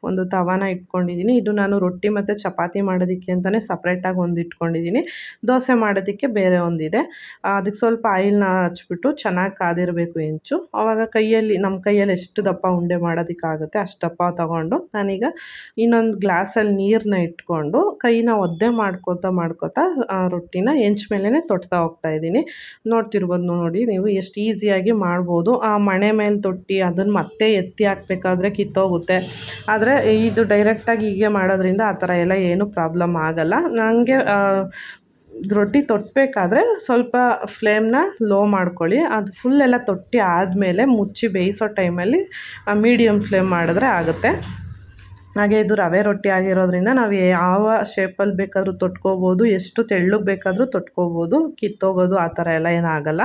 S1: ಒಂದು ತವಾನ ಇಟ್ಕೊಂಡಿದ್ದೀನಿ ಇದು ನಾನು ರೊಟ್ಟಿ ಮತ್ತು ಚಪಾತಿ ಮಾಡೋದಕ್ಕೆ ಅಂತಲೇ ಸಪ್ರೇಟಾಗಿ ಒಂದು ಇಟ್ಕೊಂಡಿದ್ದೀನಿ ದೋಸೆ ಮಾಡೋದಕ್ಕೆ ಬೇರೆ ಒಂದಿದೆ. ಅದಕ್ಕೆ ಸ್ವಲ್ಪ ಆಯಿಲ್ನ ಹಚ್ಬಿಟ್ಟು ಚೆನ್ನಾಗಿ ಕಾದಿರಬೇಕು ಹೆಂಚು ಆವಾಗ ಕೈಯಲ್ಲಿ ನಮ್ಮ ಕೈಯಲ್ಲಿ ಎಷ್ಟು ದಪ್ಪ ಉಂಡೆ ಮಾಡೋದಕ್ಕಾಗುತ್ತೆ ಅಷ್ಟು ದಪ್ಪ ತಗೊಂಡು ನಾನೀಗ ಇನ್ನೊಂದು ಗ್ಲಾಸಲ್ಲಿ ನೀರನ್ನ ಇಟ್ಕೊಂಡು ಕೈನ ಒದ್ದೆ ಮಾಡ್ಕೋತಾ ಮಾಡ್ಕೋತಾ ರೊಟ್ಟಿನ ಹೆಂಚ್ ಮೇಲೇ ತೊಟ್ತಾ ಹೋಗ್ತಾ ಇದ್ದೀನಿ. ನೋಡ್ತಿರ್ಬೋದು ನೋಡಿ ನೀವು ಎಷ್ಟು ಈಸಿಯಾಗಿ ಮಾಡ್ಬೋದು. ಆ ಮಣೆ ಮೇಲೆ ತೊಟ್ಟಿ ಅದನ್ನು ಮತ್ತೆ ಎತ್ತಿ ಹಾಕ್ಬೇಕಾದ್ರೆ ಕಿತ್ತೋಗುತ್ತೆ. ಆದರೆ ಇದು ಡೈರೆಕ್ಟಾಗಿ ಹೀಗೆ ಮಾಡೋದ್ರಿಂದ ಆ ಥರ ಎಲ್ಲ ಏನೂ ಪ್ರಾಬ್ಲಮ್ ಆಗಲ್ಲ. ನನಗೆ ರೊಟ್ಟಿ ತೊಟ್ಟಬೇಕಾದ್ರೆ ಸ್ವಲ್ಪ ಫ್ಲೇಮ್ನ ಲೋ ಮಾಡ್ಕೊಳ್ಳಿ. ಅದು ಫುಲ್ ಎಲ್ಲ ತೊಟ್ಟಿ ಆದಮೇಲೆ ಮುಚ್ಚಿ ಬೇಯಿಸೋ ಟೈಮಲ್ಲಿ ಮೀಡಿಯಮ್ ಫ್ಲೇಮ್ ಮಾಡಿದ್ರೆ ಆಗುತ್ತೆ. ಹಾಗೆ ಇದು ರವೆ ರೊಟ್ಟಿ ಆಗಿರೋದ್ರಿಂದ ನಾವು ಯಾವ ಶೇಪಲ್ಲಿ ಬೇಕಾದರೂ ತೊಟ್ಕೋಬೋದು, ಎಷ್ಟು ತೆಳ್ಳಗೆ ಬೇಕಾದರೂ ತೊಟ್ಕೋಬೋದು, ಕಿತ್ತೋಗೋದು ಆ ಥರ ಎಲ್ಲ ಏನಾಗಲ್ಲ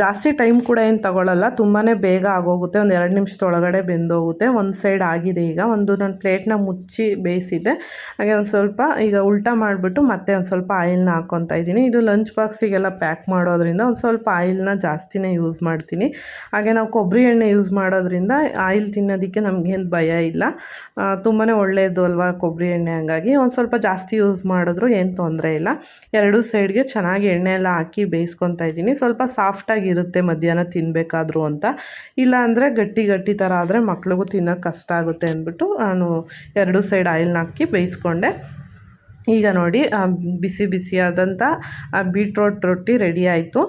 S1: ಜಾಸ್ತಿ ಟೈಮ್ ಕೂಡ ಏನು ತಗೊಳ್ಳಲ್ಲ ತುಂಬಾ ಬೇಗ ಆಗೋಗುತ್ತೆ. ಒಂದು ಎರಡು ನಿಮಿಷದೊಳಗಡೆ ಬೆಂದೋಗುತ್ತೆ. ಒಂದು ಸೈಡ್ ಆಗಿದೆ ಈಗ. ಒಂದು ನಾನು ಪ್ಲೇಟ್ನ ಮುಚ್ಚಿ ಬೇಯಿಸಿದ್ದೆ. ಹಾಗೆ ಒಂದು ಸ್ವಲ್ಪ ಈಗ ಉಲ್ಟಾ ಮಾಡಿಬಿಟ್ಟು ಮತ್ತೆ ಒಂದು ಸ್ವಲ್ಪ ಆಯಿಲ್ನ ಹಾಕ್ಕೊತಾ ಇದ್ದೀನಿ. ಇದು ಲಂಚ್ ಬಾಕ್ಸಿಗೆಲ್ಲ ಪ್ಯಾಕ್ ಮಾಡೋದ್ರಿಂದ ಒಂದು ಸ್ವಲ್ಪ ಆಯಿಲ್ನ ಜಾಸ್ತಿನೇ ಯೂಸ್ ಮಾಡ್ತೀನಿ. ಹಾಗೆ ನಾವು ಕೊಬ್ಬರಿ ಎಣ್ಣೆ ಯೂಸ್ ಮಾಡೋದ್ರಿಂದ ಆಯಿಲ್ ತಿನ್ನೋದಕ್ಕೆ ನಮಗೇನು ಭಯ ಇಲ್ಲ. ತುಂಬಾ ಒಳ್ಳೆಯದು ಅಲ್ವಾ ಕೊಬ್ಬರಿ ಎಣ್ಣೆ ಹಂಗಾಗಿ. ಒಂದು ಸ್ವಲ್ಪ ಜಾಸ್ತಿ ಯೂಸ್ ಮಾಡಿದ್ರು ಏನು ತೊಂದರೆ ಇಲ್ಲ. ಎರಡೂ ಸೈಡ್ಗೆ ಚೆನ್ನಾಗಿ ಎಣ್ಣೆ ಎಲ್ಲ ಹಾಕಿ ಬೇಯಿಸ್ಕೊತಾ ಇದ್ದೀನಿ. ಸ್ವಲ್ಪ ಸಾಫ್ಟಾಗಿರುತ್ತೆ ಮಧ್ಯಾಹ್ನ ತಿನ್ನಬೇಕಾದ್ರೂ ಅಂತ. ಇಲ್ಲ ಅಂದರೆ ಗಟ್ಟಿ ಗಟ್ಟಿ ಥರ ಆದರೆ ಮಕ್ಳಿಗೂ ತಿನ್ನೋಕೆ ಕಷ್ಟ ಆಗುತ್ತೆ ಅಂದ್ಬಿಟ್ಟು ನಾನು ಎರಡು ಸೈಡ್ ಆಯಿಲ್ನ ಹಾಕಿ ಬೇಯಿಸ್ಕೊಂಡೆ. ಈಗ ನೋಡಿ ಬಿಸಿ ಬಿಸಿಯಾದಂಥ ಬೀಟ್ರೋಟ್ ರೊಟ್ಟಿ ರೆಡಿ ಆಯಿತು.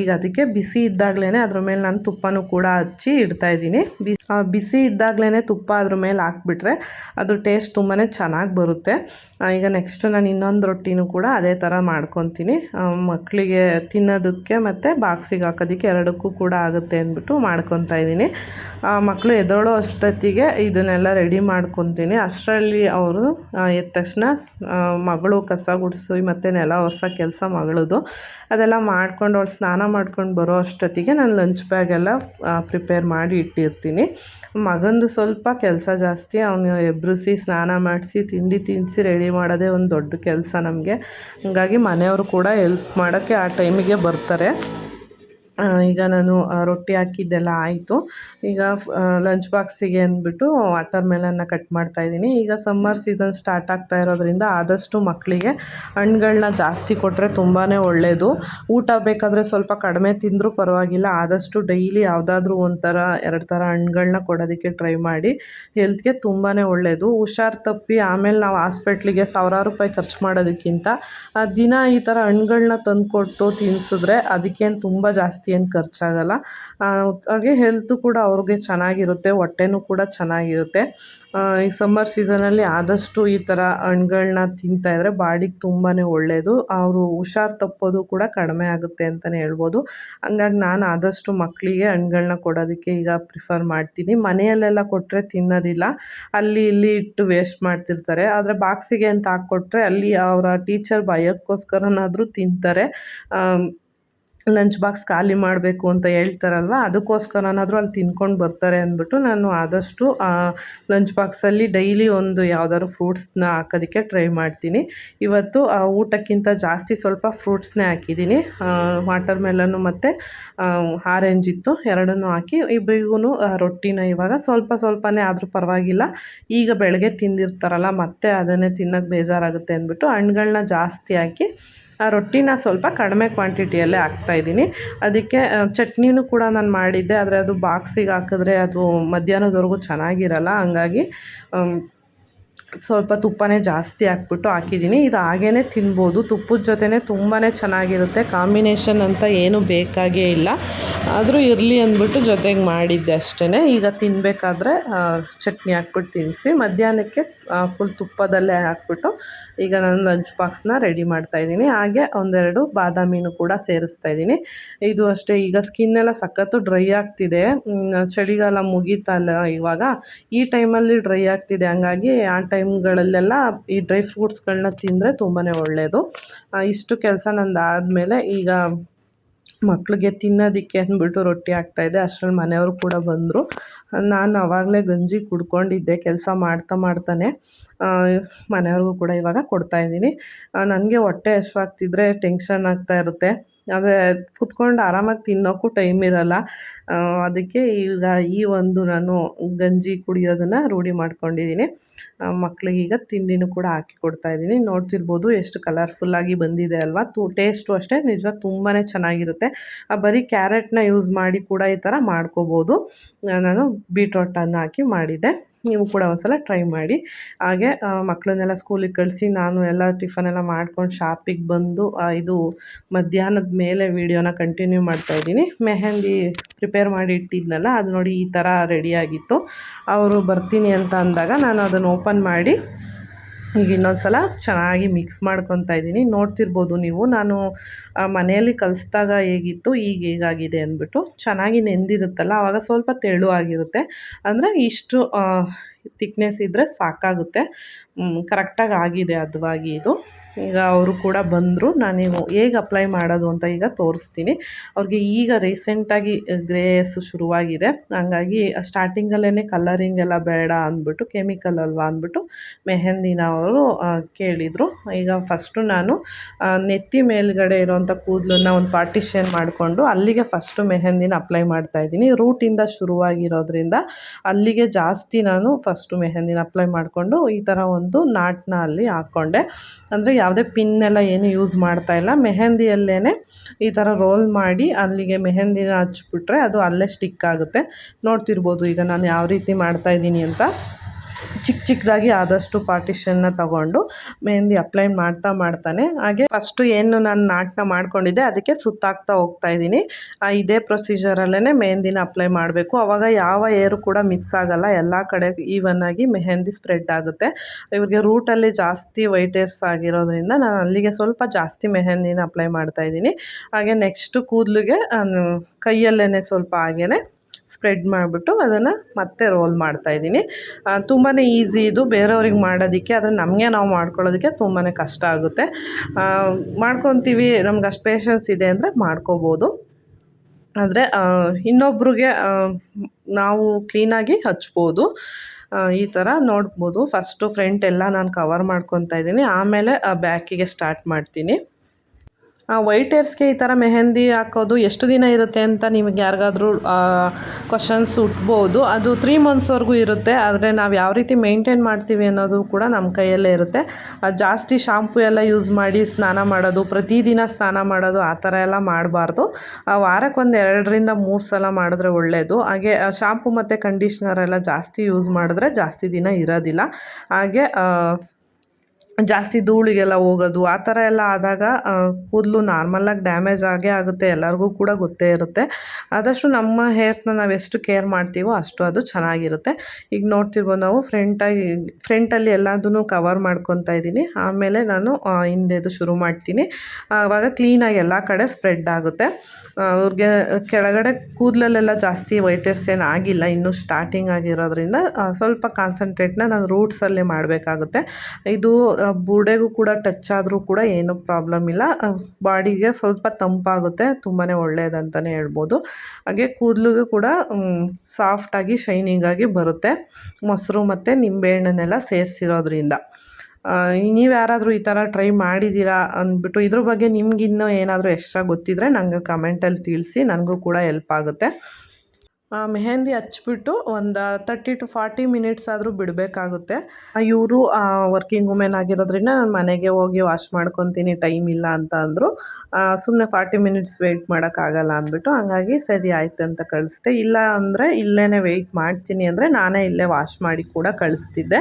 S1: ಈಗ ಅದಕ್ಕೆ ಬಿಸಿ ಇದ್ದಾಗಲೇ ಅದ್ರ ಮೇಲೆ ನಾನು ತುಪ್ಪನೂ ಕೂಡ ಹಚ್ಚಿ ಇಡ್ತಾಯಿದ್ದೀನಿ ಬಿ ಬಿಸಿ ಇದ್ದಾಗಲೇ ತುಪ್ಪ ಅದ್ರ ಮೇಲೆ ಹಾಕ್ಬಿಟ್ರೆ ಅದು ಟೇಸ್ಟ್ ತುಂಬಾ ಚೆನ್ನಾಗಿ ಬರುತ್ತೆ. ಈಗ ನೆಕ್ಸ್ಟ್ ನಾನು ಇನ್ನೊಂದು ರೊಟ್ಟಿನೂ ಕೂಡ ಅದೇ ಥರ ಮಾಡ್ಕೊತೀನಿ. ಮಕ್ಕಳಿಗೆ ತಿನ್ನೋದಕ್ಕೆ ಮತ್ತು ಬಾಕ್ಸಿಗೆ ಹಾಕೋದಕ್ಕೆ ಎರಡಕ್ಕೂ ಕೂಡ ಆಗುತ್ತೆ ಅಂದ್ಬಿಟ್ಟು ಮಾಡ್ಕೊತಾ ಇದ್ದೀನಿ. ಮಕ್ಕಳು ಎದೋಳೋ ಅಷ್ಟೊತ್ತಿಗೆ ಇದನ್ನೆಲ್ಲ ರೆಡಿ ಮಾಡ್ಕೊತೀನಿ. ಅಷ್ಟರಲ್ಲಿ ಅವರು ಎದ್ದ ತಕ್ಷಣ ಮಗಳು ಕಸ ಗುಡಿಸಿ ಮತ್ತು ನೆಲ ಹೊಸ ಕೆಲಸ ಮಗಳದು ಅದೆಲ್ಲ ಮಾಡ್ಕೊಂಡು ಅವಳು ಸ್ನಾನ ಮಾಡ್ಕೊಂಡು ಬರೋ ಅಷ್ಟೊತ್ತಿಗೆ ನಾನು ಲಂಚ್ ಬ್ಯಾಗೆಲ್ಲ ಪ್ರಿಪೇರ್ ಮಾಡಿ ಇಟ್ಟಿರ್ತೀನಿ. ಮಗಂದು ಸ್ವಲ್ಪ ಕೆಲಸ ಜಾಸ್ತಿ, ಅವನು ಎಬ್ಬರಿಸಿ ಸ್ನಾನ ಮಾಡಿಸಿ, ತಿಂಡಿ ತಿನ್ನಿಸಿ ರೆಡಿ ಮಾಡೋದೇ ಒಂದು ದೊಡ್ಡ ಕೆಲಸ ನಮಗೆ. ಹಾಗಾಗಿ ಮನೆಯವರು ಕೂಡ ಎಲ್ಪ್ ಮಾಡೋಕ್ಕೆ ಆ ಟೈಮಿಗೆ ಬರ್ತಾರೆ. ಈಗ ನಾನು ರೊಟ್ಟಿ ಹಾಕಿದ್ದೆಲ್ಲ ಆಯಿತು. ಈಗ ಲಂಚ್ ಬಾಕ್ಸಿಗೆ ಅಂದ್ಬಿಟ್ಟು ವಾಟರ್ ಮೆಲನ್ನ ಕಟ್ ಮಾಡ್ತಾ ಇದ್ದೀನಿ. ಈಗ ಸಮ್ಮರ್ ಸೀಸನ್ ಸ್ಟಾರ್ಟ್ ಆಗ್ತಾ ಇರೋದ್ರಿಂದ ಆದಷ್ಟು ಮಕ್ಕಳಿಗೆ ಹಣ್ಣುಗಳನ್ನ ಜಾಸ್ತಿ ಕೊಟ್ಟರೆ ತುಂಬಾ ಒಳ್ಳೆಯದು ಊಟ ಬೇಕಾದರೆ ಸ್ವಲ್ಪ ಕಡಿಮೆ ತಿಂದರೂ ಪರವಾಗಿಲ್ಲ. ಆದಷ್ಟು ಡೈಲಿ ಯಾವುದಾದ್ರೂ ಒಂಥರ, ಎರಡು ಥರ ಹಣ್ಗಳನ್ನ ಕೊಡೋದಕ್ಕೆ ಟ್ರೈ ಮಾಡಿ. ಹೆಲ್ತ್ಗೆ ತುಂಬಾ ಒಳ್ಳೆಯದು ಹುಷಾರು ತಪ್ಪಿ ಆಮೇಲೆ ನಾವು ಹಾಸ್ಪಿಟ್ಲಿಗೆ ಸಾವಿರಾರು ರೂಪಾಯಿ ಖರ್ಚು ಮಾಡೋದಕ್ಕಿಂತ ದಿನ ಈ ಥರ ಹಣ್ಗಳನ್ನ ತಂದುಕೊಟ್ಟು ತಿನ್ನಿಸಿದ್ರೆ ಅದಕ್ಕೇನು ತುಂಬ ಜಾಸ್ತಿ ಏನು ಖರ್ಚಾಗಲ್ಲ. ಹಾಗೆ ಹೆಲ್ತು ಕೂಡ ಅವ್ರಿಗೆ ಚೆನ್ನಾಗಿರುತ್ತೆ, ಹೊಟ್ಟೆನೂ ಕೂಡ ಚೆನ್ನಾಗಿರುತ್ತೆ. ಈ ಸಮ್ಮರ್ ಸೀಸನಲ್ಲಿ ಆದಷ್ಟು ಈ ಥರ ಹಣ್ಗಳನ್ನ ತಿಂತಾಯಿದ್ರೆ ಬಾಡಿಗೆ ತುಂಬಾ ಒಳ್ಳೆಯದು ಅವರು ಹುಷಾರು ತಪ್ಪೋದು ಕೂಡ ಕಡಿಮೆ ಆಗುತ್ತೆ ಅಂತಲೇ ಹೇಳ್ಬೋದು. ಹಂಗಾಗಿ ನಾನು ಆದಷ್ಟು ಮಕ್ಕಳಿಗೆ ಹಣ್ಗಳನ್ನ ಕೊಡೋದಕ್ಕೆ ಈಗ ಪ್ರಿಫರ್ ಮಾಡ್ತೀನಿ. ಮನೆಯಲ್ಲೆಲ್ಲ ಕೊಟ್ಟರೆ ತಿನ್ನೋದಿಲ್ಲ. ಅಲ್ಲಿ ಇಲ್ಲಿ ಇಟ್ಟು ವೇಸ್ಟ್ ಮಾಡ್ತಿರ್ತಾರೆ. ಆದರೆ ಬಾಕ್ಸಿಗೆ ಅಂತ ಹಾಕ್ಕೊಟ್ರೆ ಅಲ್ಲಿ ಅವರ ಟೀಚರ್ ಭಯಕ್ಕೋಸ್ಕರನಾದರೂ ತಿಂತಾರೆ. ಲಂಚ್ ಬಾಕ್ಸ್ ಖಾಲಿ ಮಾಡಬೇಕು ಅಂತ ಹೇಳ್ತಾರಲ್ವ? ಅದಕ್ಕೋಸ್ಕರನಾದರೂ ಅಲ್ಲಿ ತಿನ್ಕೊಂಡು ಬರ್ತಾರೆ ಅಂದ್ಬಿಟ್ಟು ನಾನು ಆದಷ್ಟು ಲಂಚ್ ಬಾಕ್ಸಲ್ಲಿ ಡೈಲಿ ಒಂದು ಯಾವ್ದಾದ್ರು ಫ್ರೂಟ್ಸ್ನ ಹಾಕೋದಕ್ಕೆ ಟ್ರೈ ಮಾಡ್ತೀನಿ. ಇವತ್ತು ಊಟಕ್ಕಿಂತ ಜಾಸ್ತಿ ಸ್ವಲ್ಪ ಫ್ರೂಟ್ಸ್ನೇ ಹಾಕಿದ್ದೀನಿ. ವಾಟರ್ ಮೆಲನ್ನು ಮತ್ತು ಆರೆಂಜ್ ಇತ್ತು. ಎರಡನ್ನೂ ಹಾಕಿ ಇಬ್ಬರಿಗೂ ರೊಟ್ಟಿನ ಇವಾಗ ಸ್ವಲ್ಪ ಸ್ವಲ್ಪನೇ ಆದರೂ ಪರವಾಗಿಲ್ಲ. ಈಗ ಬೆಳಗ್ಗೆ ತಿಂದಿರ್ತಾರಲ್ಲ, ಮತ್ತೆ ಅದನ್ನೇ ತಿನ್ನೋಕ್ಕೆ ಬೇಜಾರಾಗುತ್ತೆ ಅಂದ್ಬಿಟ್ಟು ಹಣ್ಗಳನ್ನ ಜಾಸ್ತಿ ಹಾಕಿ ಆ ರೊಟ್ಟಿನ ಸ್ವಲ್ಪ ಕಡಿಮೆ ಕ್ವಾಂಟಿಟಿಯಲ್ಲೇ ಹಾಕ್ತಾಯಿದ್ದೀನಿ ಅದಕ್ಕೆ ಚಟ್ನಿನೂ ಕೂಡ ನಾನು ಮಾಡಿದ್ದೆ. ಆದರೆ ಅದು ಬಾಕ್ಸಿಗೆ ಹಾಕಿದ್ರೆ ಅದು ಮಧ್ಯಾಹ್ನದವರೆಗೂ ಚೆನ್ನಾಗಿರಲ್ಲ. ಹಂಗಾಗಿ ಸ್ವಲ್ಪ ತುಪ್ಪನೇ ಜಾಸ್ತಿ ಹಾಕ್ಬಿಟ್ಟು ಹಾಕಿದ್ದೀನಿ. ಇದು ಹಾಗೇ ತಿನ್ಬೋದು. ತುಪ್ಪದ ಜೊತೆನೇ ತುಂಬಾ ಚೆನ್ನಾಗಿರುತ್ತೆ. ಕಾಂಬಿನೇಷನ್ ಅಂತ ಏನೂ ಬೇಕಾಗೇ ಇಲ್ಲ. ಆದರೂ ಇರಲಿ ಅಂದ್ಬಿಟ್ಟು ಜೊತೆಗೆ ಮಾಡಿದ್ದೆ ಅಷ್ಟೇ ಈಗ ತಿನ್ನಬೇಕಾದ್ರೆ ಚಟ್ನಿ ಹಾಕ್ಬಿಟ್ಟು ತಿನ್ನಿಸಿ ಮಧ್ಯಾಹ್ನಕ್ಕೆ ಫುಲ್ ತುಪ್ಪದಲ್ಲೇ ಹಾಕ್ಬಿಟ್ಟು ಈಗ ನಾನು ಲಂಚ್ ಬಾಕ್ಸ್ನ ರೆಡಿ ಮಾಡ್ತಾಯಿದ್ದೀನಿ ಹಾಗೆ ಒಂದೆರಡು ಬಾದಾಮಿನೂ ಕೂಡ ಸೇರಿಸ್ತಾ ಇದ್ದೀನಿ. ಇದು ಅಷ್ಟೇ, ಈಗ ಸ್ಕಿನ್ ಎಲ್ಲ ಸಖತ್ತು ಡ್ರೈ ಆಗ್ತಿದೆ. ಚಳಿಗಾಲ ಮುಗೀತಲ್ಲ ಇವಾಗ. ಈ ಟೈಮಲ್ಲಿ ಡ್ರೈ ಆಗ್ತಿದೆ. ಹಂಗಾಗಿ ಆ ಟೈಮ್ಗಳಲ್ಲೆಲ್ಲ ಈ ಡ್ರೈ ಫ್ರೂಟ್ಸ್ಗಳನ್ನ ತಿಂದರೆ ತುಂಬಾ ಒಳ್ಳೆಯದು ಇಷ್ಟು ಕೆಲಸ ನಂದು ಆದಮೇಲೆ ಈಗ ಮಕ್ಕಳಿಗೆ ತಿನ್ನೋದಕ್ಕೆ ಅಂದ್ಬಿಟ್ಟು ರೊಟ್ಟಿ ಆಗ್ತಾಯಿದೆ ಅಷ್ಟರಲ್ಲಿ ಮನೆಯವರು ಕೂಡ ಬಂದರು. ನಾನು ಆವಾಗಲೇ ಗಂಜಿ ಕುಡ್ಕೊಂಡಿದ್ದೆ, ಕೆಲಸ ಮಾಡ್ತಾ ಮಾಡ್ತಾನೆ ಮನೆಯವ್ರಿಗೂ ಕೂಡ ಇವಾಗ ಕೊಡ್ತಾಯಿದ್ದೀನಿ ನನಗೆ ಹೊಟ್ಟೆ ಹಶ್ವಾಗ್ತಿದ್ರೆ ಟೆನ್ಷನ್ ಆಗ್ತಾ ಇರುತ್ತೆ. ಆದರೆ ಕುತ್ಕೊಂಡು ಆರಾಮಾಗಿ ತಿನ್ನೋಕ್ಕೂ ಟೈಮ್ ಇರಲ್ಲ. ಅದಕ್ಕೆ ಈಗ ಈ ಒಂದು ನಾನು ಗಂಜಿ ಕುಡಿಯೋದನ್ನು ರೂಢಿ ಮಾಡ್ಕೊಂಡಿದ್ದೀನಿ. ಮಕ್ಕಳಿಗೆ ಈಗ ತಿಂಡಿನೂ ಕೂಡ ಹಾಕಿ ಕೊಡ್ತಾ ಇದ್ದೀನಿ. ನೋಡ್ತಿರ್ಬೋದು ಎಷ್ಟು ಕಲರ್ಫುಲ್ಲಾಗಿ ಬಂದಿದೆ ಅಲ್ವಾ? ತು ಟೇಸ್ಟು ಅಷ್ಟೇ, ನಿಜ ತುಂಬಾ ಚೆನ್ನಾಗಿರುತ್ತೆ. ಬರೀ ಕ್ಯಾರೆಟ್ನ ಯೂಸ್ ಮಾಡಿ ಕೂಡ ಈ ಥರ ಮಾಡ್ಕೋಬೋದು. ನಾನು ಬೀಟ್ರೋಟನ್ನು ಹಾಕಿ ಮಾಡಿದ್ದೆ ನೀವು ಕೂಡ ಒಂದ್ಸಲ ಟ್ರೈ ಮಾಡಿ. ಹಾಗೆ ಮಕ್ಕಳನ್ನೆಲ್ಲ ಸ್ಕೂಲಿಗೆ ಕಳಿಸಿ ನಾನು ಎಲ್ಲ ಟಿಫನ್ ಎಲ್ಲ ಮಾಡ್ಕೊಂಡು ಶಾಪಿಗೆ ಬಂದು ಇದು ಮಧ್ಯಾಹ್ನದ ಮೇಲೆ ವೀಡಿಯೋನ ಕಂಟಿನ್ಯೂ ಮಾಡ್ತಾ ಇದ್ದೀನಿ. ಮೆಹಂದಿ ಪ್ರಿಪೇರ್ ಮಾಡಿ ಇಟ್ಟಿದ್ನಲ್ಲ, ಅದು ನೋಡಿ ಈ ಥರ ರೆಡಿಯಾಗಿತ್ತು ಅವರು ಬರ್ತೀನಿ ಅಂತ ಅಂದಾಗ ನಾನು ಅದನ್ನು ಓಪನ್ ಮಾಡಿ ಈಗ ಇನ್ನೊಂದು ಸಲ ಚೆನ್ನಾಗಿ ಮಿಕ್ಸ್ ಮಾಡ್ಕೊತಾ ಇದ್ದೀನಿ. ನೋಡ್ತಿರ್ಬೋದು ನೀವು. ನಾನು ಮನೆಯಲ್ಲಿ ಕಲಿಸ್ದಾಗ ಹೇಗಿತ್ತು ಈಗ ಹೇಗಾಗಿದೆ ಅಂದ್ಬಿಟ್ಟು ಚೆನ್ನಾಗಿ ನೆಂದಿರುತ್ತಲ್ಲ ಆವಾಗ ಸ್ವಲ್ಪ ತೆಳು ಆಗಿರುತ್ತೆ. ಅಂದರೆ ಇಷ್ಟು ತಿಕ್ನೆಸ್ ಇದ್ದರೆ ಸಾಕಾಗುತ್ತೆ. ಕರೆಕ್ಟಾಗಿ ಆಗಿದೆ ಹದವಾಗಿ ಇದು. ಈಗ ಅವರು ಕೂಡ ಬಂದರು. ನಾನು ಹೇಗೆ ಅಪ್ಲೈ ಮಾಡೋದು ಅಂತ ಈಗ ತೋರಿಸ್ತೀನಿ. ಅವ್ರಿಗೆ ಈಗ ರೀಸೆಂಟಾಗಿ ಗ್ರೇಸ್ ಶುರುವಾಗಿದೆ. ಹಂಗಾಗಿ ಸ್ಟಾರ್ಟಿಂಗಲ್ಲೇ ಕಲರಿಂಗ್ ಎಲ್ಲ ಬೇಡ ಅಂದ್ಬಿಟ್ಟು ಕೆಮಿಕಲ್ ಅಲ್ವಾ ಅಂದ್ಬಿಟ್ಟು ಮೆಹಂದಿನ ಅವರು ಕೇಳಿದರು. ಈಗ ಫಸ್ಟು ನಾನು ನೆತ್ತಿ ಮೇಲ್ಗಡೆ ಇರೋವಂಥ ಕೂದಲನ್ನ ಒಂದು ಪಾರ್ಟಿಷನ್ ಮಾಡಿಕೊಂಡು ಅಲ್ಲಿಗೆ ಫಸ್ಟು ಮೆಹಂದಿನ ಅಪ್ಲೈ ಮಾಡ್ತಾ ಇದ್ದೀನಿ. ರೂಟಿಂದ ಶುರುವಾಗಿರೋದ್ರಿಂದ ಅಲ್ಲಿಗೆ ಜಾಸ್ತಿ ನಾನು ಫಸ್ಟು ಮೆಹಂದಿನ ಅಪ್ಲೈ ಮಾಡಿಕೊಂಡು ಈ ಥರ ಒಂದು ನಾಟನ್ನ ಅಲ್ಲಿ ಹಾಕ್ಕೊಂಡೆ ಅಂದರೆ ಯಾವುದೇ ಪಿನ್ನೆಲ್ಲ ಏನು ಯೂಸ್ ಮಾಡ್ತಾ ಇಲ್ಲ. ಮೆಹಂದಿಯಲ್ಲೇ ಈ ಥರ ರೋಲ್ ಮಾಡಿ ಅಲ್ಲಿಗೆ ಮೆಹಂದಿನ ಹಚ್ಬಿಟ್ರೆ ಅದು ಅಲ್ಲೇ ಸ್ಟಿಕ್ ಆಗುತ್ತೆ. ನೋಡ್ತಿರ್ಬೋದು ಈಗ ನಾನು ಯಾವ ರೀತಿ ಮಾಡ್ತಾಯಿದ್ದೀನಿ ಅಂತ. ಚಿಕ್ಕ ಚಿಕ್ಕದಾಗಿ ಆದಷ್ಟು ಪಾರ್ಟಿಷನ್ನ ತಗೊಂಡು ಮೆಹಂದಿ ಅಪ್ಲೈ ಮಾಡ್ತಾ ಮಾಡ್ತಾನೆ. ಹಾಗೆ ಫಸ್ಟು ಏನು ನಾನು ನಾಟನ ಮಾಡ್ಕೊಂಡಿದ್ದೆ ಅದಕ್ಕೆ ಸುತ್ತಾಕ್ತಾ ಹೋಗ್ತಾ ಇದ್ದೀನಿ. ಇದೇ ಪ್ರೊಸೀಜರಲ್ಲೇ ಮೆಹಂದಿನ ಅಪ್ಲೈ ಮಾಡಬೇಕು. ಅವಾಗ ಯಾವ ಏರು ಕೂಡ ಮಿಸ್ ಆಗಲ್ಲ. ಎಲ್ಲ ಕಡೆ ಈವನ್ ಆಗಿ ಮೆಹಂದಿ ಸ್ಪ್ರೆಡ್ ಆಗುತ್ತೆ. ಇವ್ರಿಗೆ ರೂಟಲ್ಲಿ ಜಾಸ್ತಿ ವೈಟೇರ್ಸ್ ಆಗಿರೋದ್ರಿಂದ ನಾನು ಅಲ್ಲಿಗೆ ಸ್ವಲ್ಪ ಜಾಸ್ತಿ ಮೆಹಂದಿನ ಅಪ್ಲೈ ಮಾಡ್ತಾ ಇದ್ದೀನಿ. ಹಾಗೆ ನೆಕ್ಸ್ಟು ಕೂದಲಿಗೆ ಕೈಯಲ್ಲೇ ಸ್ವಲ್ಪ ಹಾಗೇ ಸ್ಪ್ರೆಡ್ ಮಾಡಿಬಿಟ್ಟು ಅದನ್ನು ಮತ್ತೆ ರೋಲ್ ಮಾಡ್ತಾಯಿದ್ದೀನಿ ತುಂಬಾ ಈಸಿ ಇದು. ಬೇರೆಯವ್ರಿಗೆ ಮಾಡೋದಕ್ಕೆ, ಆದರೆ ನಮಗೆ ನಾವು ಮಾಡ್ಕೊಳ್ಳೋದಕ್ಕೆ ತುಂಬಾ ಕಷ್ಟ ಆಗುತ್ತೆ. ಮಾಡ್ಕೊತೀವಿ. ನಮ್ಗೆ ಅಷ್ಟು ಪೇಷನ್ಸ್ ಇದೆ ಅಂದರೆ ಮಾಡ್ಕೋಬೋದು. ಆದರೆ ಇನ್ನೊಬ್ರಿಗೆ ನಾವು ಕ್ಲೀನಾಗಿ ಹಚ್ಬೋದು. ಈ ಥರ ನೋಡ್ಬೋದು. ಫಸ್ಟು ಫ್ರಂಟ್ ಎಲ್ಲ ನಾನು ಕವರ್ ಮಾಡ್ಕೊತಾ ಇದ್ದೀನಿ. ಆಮೇಲೆ ಬ್ಯಾಕಿಗೆ ಸ್ಟಾರ್ಟ್ ಮಾಡ್ತೀನಿ. ವೈಟ್ ಏರ್ಸ್ಗೆ ಈ ಥರ ಮೆಹಂದಿ ಹಾಕೋದು ಎಷ್ಟು ದಿನ ಇರುತ್ತೆ ಅಂತ ನಿಮಗೆ ಯಾರಿಗಾದರೂ ಕ್ವಶನ್ಸ್ ಹುಟ್ಬೋದು. ಅದು ತ್ರೀ ಮಂತ್ಸ್ವರೆಗೂ ಇರುತ್ತೆ. ಆದರೆ ನಾವು ಯಾವ ರೀತಿ ಮೇಂಟೈನ್ ಮಾಡ್ತೀವಿ ಅನ್ನೋದು ಕೂಡ ನಮ್ಮ ಕೈಯಲ್ಲೇ ಇರುತ್ತೆ. ಜಾಸ್ತಿ ಶಾಂಪು ಎಲ್ಲ ಯೂಸ್ ಮಾಡಿ ಸ್ನಾನ ಮಾಡೋದು, ಪ್ರತಿದಿನ ಸ್ನಾನ ಮಾಡೋದು, ಆ ಥರ ಎಲ್ಲ ಮಾಡಬಾರ್ದು. ವಾರಕ್ಕೆ ಒಂದು ಎರಡರಿಂದ ಮೂರು ಸಲ ಮಾಡಿದ್ರೆ ಒಳ್ಳೆಯದು ಹಾಗೆ ಶಾಂಪು ಮತ್ತು ಕಂಡೀಷ್ನರ್ ಎಲ್ಲ ಜಾಸ್ತಿ ಯೂಸ್ ಮಾಡಿದ್ರೆ ಜಾಸ್ತಿ ದಿನ ಇರೋದಿಲ್ಲ. ಹಾಗೆ ಜಾಸ್ತಿ ಧೂಳಿಗೆಲ್ಲ ಹೋಗೋದು, ಆ ಥರ ಎಲ್ಲ ಆದಾಗ ಕೂದಲು ನಾರ್ಮಲ್ಲಾಗಿ ಡ್ಯಾಮೇಜ್ ಆಗೇ ಆಗುತ್ತೆ, ಎಲ್ಲರಿಗೂ ಕೂಡ ಗೊತ್ತೇ ಇರುತ್ತೆ. ಆದಷ್ಟು ನಮ್ಮ ಹೇರ್ಸ್ನ ನಾವು ಎಷ್ಟು ಕೇರ್ ಮಾಡ್ತೀವೋ ಅಷ್ಟು ಅದು ಚೆನ್ನಾಗಿರುತ್ತೆ. ಈಗ ನೋಡ್ತಿರ್ಬೋದು ನಾವು ಫ್ರಂಟಾಗಿ ಫ್ರಂಟಲ್ಲಿ ಎಲ್ಲದನ್ನು ಕವರ್ ಮಾಡ್ಕೊತಾ ಇದ್ದೀನಿ. ಆಮೇಲೆ ನಾನು ಹಿಂದೆದು ಶುರು ಮಾಡ್ತೀನಿ. ಆವಾಗ ಕ್ಲೀನಾಗಿ ಎಲ್ಲ ಕಡೆ ಸ್ಪ್ರೆಡ್ ಆಗುತ್ತೆ. ಅವ್ರಿಗೆ, ಕೆಳಗಡೆ ಕೂದಲಲ್ಲೆಲ್ಲ ಜಾಸ್ತಿ ವೈಟರ್ಸ್ ಏನು ಆಗಿಲ್ಲ, ಇನ್ನೂ ಸ್ಟಾರ್ಟಿಂಗ್ ಆಗಿರೋದ್ರಿಂದ ಸ್ವಲ್ಪ ಕಾನ್ಸಂಟ್ರೇಟ್ನ ನಾನು ರೂಟ್ಸಲ್ಲೇ ಮಾಡಬೇಕಾಗುತ್ತೆ. ಇದು ಬುಡೆಗೂ ಕೂಡ ಟಚ್ ಆದರೂ ಕೂಡ ಏನೂ ಪ್ರಾಬ್ಲಮ್ ಇಲ್ಲ. ಬಾಡಿಗೆ ಸ್ವಲ್ಪ ತಂಪಾಗುತ್ತೆ ತುಂಬಾ ಒಳ್ಳೆಯದಂತಲೇ ಹೇಳ್ಬೋದು. ಹಾಗೆ ಕೂದಲಿಗೂ ಕೂಡ ಸಾಫ್ಟಾಗಿ ಶೈನಿಂಗಾಗಿ ಬರುತ್ತೆ. ಮೊಸರು ಮತ್ತು ನಿಂಬೆಹಣ್ಣನ್ನೆಲ್ಲ ಸೇರಿಸಿರೋದ್ರಿಂದ. ನೀವು ಯಾರಾದರೂ ಈ ಥರ ಟ್ರೈ ಮಾಡಿದ್ದೀರಾ ಅಂದ್ಬಿಟ್ಟು, ಇದ್ರ ಬಗ್ಗೆ ನಿಮ್ಗಿನ್ನೂ ಏನಾದರೂ ಎಕ್ಸ್ಟ್ರಾ ಗೊತ್ತಿದ್ದರೆ ನನಗೆ ಕಮೆಂಟಲ್ಲಿ ತಿಳಿಸಿ, ನನಗೂ ಕೂಡ ಹೆಲ್ಪ್ ಆಗುತ್ತೆ. ಮೆಹಂದಿ ಹಚ್ಬಿಟ್ಟು ಒಂದು ತರ್ಟಿ ಟು ಫಾರ್ಟಿ ಮಿನಿಟ್ಸ್ ಆದರೂ ಬಿಡಬೇಕಾಗುತ್ತೆ. ಇವರು ವರ್ಕಿಂಗ್ ವುಮೆನ್ ಆಗಿರೋದ್ರಿಂದ ನಾನು ಮನೆಗೆ ಹೋಗಿ ವಾಶ್ ಮಾಡ್ಕೊತೀನಿ ಟೈಮ್ ಇಲ್ಲ ಅಂತ ಅಂದರು. ಸುಮ್ಮನೆ ಫಾರ್ಟಿ ಮಿನಿಟ್ಸ್ ವೆಯ್ಟ್ ಮಾಡೋಕ್ಕಾಗಲ್ಲ ಅಂದ್ಬಿಟ್ಟು, ಹಂಗಾಗಿ ಸರಿ ಆಯ್ತು ಅಂತ ಕಳಿಸ್ದೆ. ಇಲ್ಲ ಅಂದರೆ ಇಲ್ಲೇ ವೆಯ್ಟ್ ಮಾಡ್ತೀನಿ ಅಂದರೆ ನಾನೇ ಇಲ್ಲೇ ವಾಶ್ ಮಾಡಿ ಕೂಡ ಕಳಿಸ್ತಿದ್ದೆ.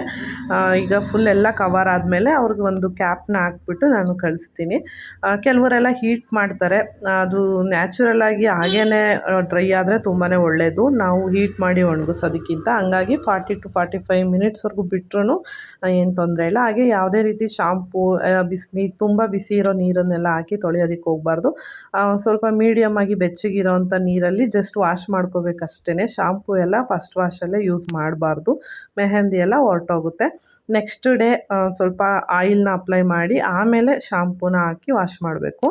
S1: ಈಗ ಫುಲ್ ಎಲ್ಲ ಕವರ್ ಆದಮೇಲೆ ಅವ್ರಿಗೆ ಒಂದು ಕ್ಯಾಪ್ನ ಹಾಕ್ಬಿಟ್ಟು ನಾನು ಕಳಿಸ್ತೀನಿ. ಕೆಲವರೆಲ್ಲ ಹೀಟ್ ಮಾಡ್ತಾರೆ. ಅದು ನ್ಯಾಚುರಲ್ ಆಗಿ ಹಾಗೇ ಡ್ರೈ ಆದರೆ ತುಂಬಾ ಒಳ್ಳೆಯದು ನಾವು ಹೀಟ್ ಮಾಡಿ ಒಣಗಿಸೋದಕ್ಕಿಂತ ಹಂಗಾಗಿ ಫಾರ್ಟಿ ಟು ಫಾರ್ಟಿ ಫೈವ್ ಮಿನಿಟ್ಸ್ವರೆಗೂ ಬಿಟ್ರೂ ಏನು ತೊಂದರೆ ಇಲ್ಲ. ಹಾಗೆ ಯಾವುದೇ ರೀತಿ ಶಾಂಪೂ ಬಿಸಿ, ತುಂಬ ಬಿಸಿ ಇರೋ ನೀರನ್ನೆಲ್ಲ ಹಾಕಿ ತೊಳೆಯೋದಕ್ಕೆ ಹೋಗಬಾರ್ದು. ಸ್ವಲ್ಪ ಮೀಡಿಯಮ್ ಆಗಿ ಬೆಚ್ಚಗಿರೋವಂಥ ನೀರಲ್ಲಿ ಜಸ್ಟ್ ವಾಶ್ ಮಾಡ್ಕೋಬೇಕಷ್ಟೇ ಶಾಂಪೂ ಎಲ್ಲ ಫಸ್ಟ್ ವಾಶಲ್ಲೇ ಯೂಸ್ ಮಾಡಬಾರ್ದು. ಮೆಹಂದಿ ಎಲ್ಲ ಹೊರಟೋಗುತ್ತೆ. ನೆಕ್ಸ್ಟ್ ಡೇ ಸ್ವಲ್ಪ ಆಯಿಲ್ನ ಅಪ್ಲೈ ಮಾಡಿ ಆಮೇಲೆ ಶಾಂಪೂನ ಹಾಕಿ ವಾಶ್ ಮಾಡಬೇಕು.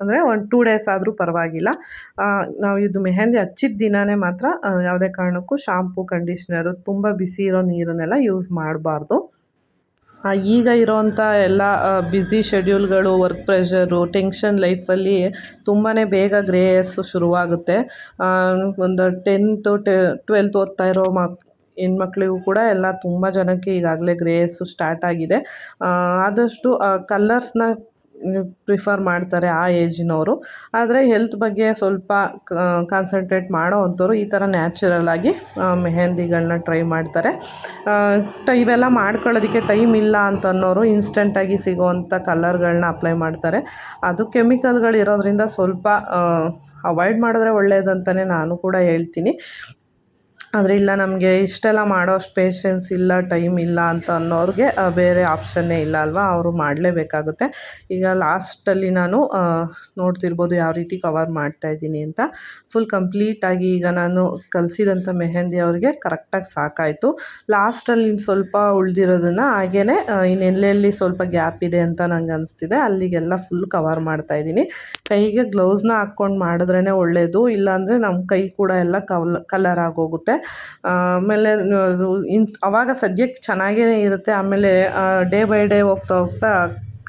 S1: ಅಂದರೆ ಒಂದು ಟೂ ಡೇಸ್ ಆದರೂ ಪರವಾಗಿಲ್ಲ. ನಾವು ಇದು ಮೆಹಂದಿ ಹಚ್ಚಿದ ದಿನವೇ ಮಾತ್ರ ಯಾವುದೇ ಕಾರಣಕ್ಕೂ ಶಾಂಪು ಕಂಡೀಷ್ನರು ತುಂಬ ಬಿಸಿ ಇರೋ ನೀರನ್ನೆಲ್ಲ ಯೂಸ್ ಮಾಡಬಾರ್ದು. ಈಗ ಇರೋವಂಥ ಎಲ್ಲ ಬ್ಯುಸಿ ಶೆಡ್ಯೂಲ್ಗಳು ವರ್ಕ್ ಪ್ರೆಷರು ಟೆನ್ಷನ್ ಲೈಫಲ್ಲಿ ತುಂಬಾ ಬೇಗ ಗ್ರೇಸ್ ಶುರುವಾಗುತ್ತೆ. ಒಂದು ಟೆಂತು ಟೆ ಟ್ವೆಲ್ತ್ ಓದ್ತಾ ಇರೋ ಮಕ್, ಹೆಣ್ಮಕ್ಳಿಗೂ ಕೂಡ ಎಲ್ಲ ತುಂಬ ಜನಕ್ಕೆ ಈಗಾಗಲೇ ಗ್ರೇಸು ಸ್ಟಾರ್ಟ್ ಆಗಿದೆ. ಆದಷ್ಟು ಕಲರ್ಸ್ನ ಪ್ರಿಫರ್ ಮಾಡ್ತಾರೆ ಆ ಏಜಿನವರು ಆದರೆ ಹೆಲ್ತ್ ಬಗ್ಗೆ ಸ್ವಲ್ಪ ಕಾನ್ಸಂಟ್ರೇಟ್ ಮಾಡೋ ಅಂಥವ್ರು ಈ ಥರ ನ್ಯಾಚುರಲ್ಲಾಗಿ ಮೆಹಂದಿಗಳನ್ನ ಟ್ರೈ ಮಾಡ್ತಾರೆ. ಟ, ಇವೆಲ್ಲ ಮಾಡ್ಕೊಳ್ಳೋದಕ್ಕೆ ಟೈಮ್ ಇಲ್ಲ ಅಂತ ಅನ್ನೋರು ಇನ್ಸ್ಟೆಂಟಾಗಿ ಸಿಗೋವಂಥ ಕಲರ್ಗಳನ್ನ ಅಪ್ಲೈ ಮಾಡ್ತಾರೆ. ಅದು ಕೆಮಿಕಲ್ಗಳು ಇರೋದ್ರಿಂದ ಸ್ವಲ್ಪ ಅವಾಯ್ಡ್ ಮಾಡಿದ್ರೆ ಒಳ್ಳೆಯದಂತಲೇ ನಾನು ಕೂಡ ಹೇಳ್ತೀನಿ. ಆದರೆ ಇಲ್ಲ, ನಮಗೆ ಇಷ್ಟೆಲ್ಲ ಮಾಡೋ ಅಷ್ಟು ಪೇಷನ್ಸ್ ಇಲ್ಲ ಟೈಮ್ ಇಲ್ಲ ಅಂತ ಅನ್ನೋರಿಗೆ ಬೇರೆ ಆಪ್ಷನ್ನೇ ಇಲ್ಲ ಅಲ್ವಾ? ಅವರು ಮಾಡಲೇಬೇಕಾಗುತ್ತೆ. ಈಗ ಲಾಸ್ಟಲ್ಲಿ ನಾನು ನೋಡ್ತಿರ್ಬೋದು ಯಾವ ರೀತಿ ಕವರ್ ಮಾಡ್ತಾ ಇದ್ದೀನಿ ಅಂತ. ಫುಲ್ ಕಂಪ್ಲೀಟಾಗಿ ಈಗ ನಾನು ಕಲಿಸಿದಂಥ ಮೆಹಂದಿ ಅವರಿಗೆ ಕರೆಕ್ಟಾಗಿ ಸಾಕಾಯಿತು. ಲಾಸ್ಟಲ್ಲಿ ಇನ್ನು ಸ್ವಲ್ಪ ಉಳಿದಿರೋದನ್ನು ಹಾಗೇ ಇನ್ನೆಲ್ಲೆಲ್ಲಿ ಸ್ವಲ್ಪ ಗ್ಯಾಪ್ ಇದೆ ಅಂತ ನಂಗೆ ಅನಿಸ್ತಿದೆ. ಅಲ್ಲಿಗೆಲ್ಲ ಫುಲ್ ಕವರ್ ಮಾಡ್ತಾ ಇದ್ದೀನಿ. ಕೈಗೆ ಗ್ಲೌಸ್ನ ಹಾಕ್ಕೊಂಡು ಮಾಡಿದ್ರೇ ಒಳ್ಳೆಯದು ಇಲ್ಲಾಂದರೆ ನಮ್ಮ ಕೈ ಕೂಡ ಎಲ್ಲ ಕಲ್ ಕಲರ್ ಆಗೋಗುತ್ತೆ. ಆಮೇಲೆ ಇನ್, ಅವಾಗ ಸದ್ಯಕ್ಕೆ ಚೆನ್ನಾಗೇ ಇರುತ್ತೆ. ಆಮೇಲೆ ಡೇ ಬೈ ಡೇ ಹೋಗ್ತಾ ಹೋಗ್ತಾ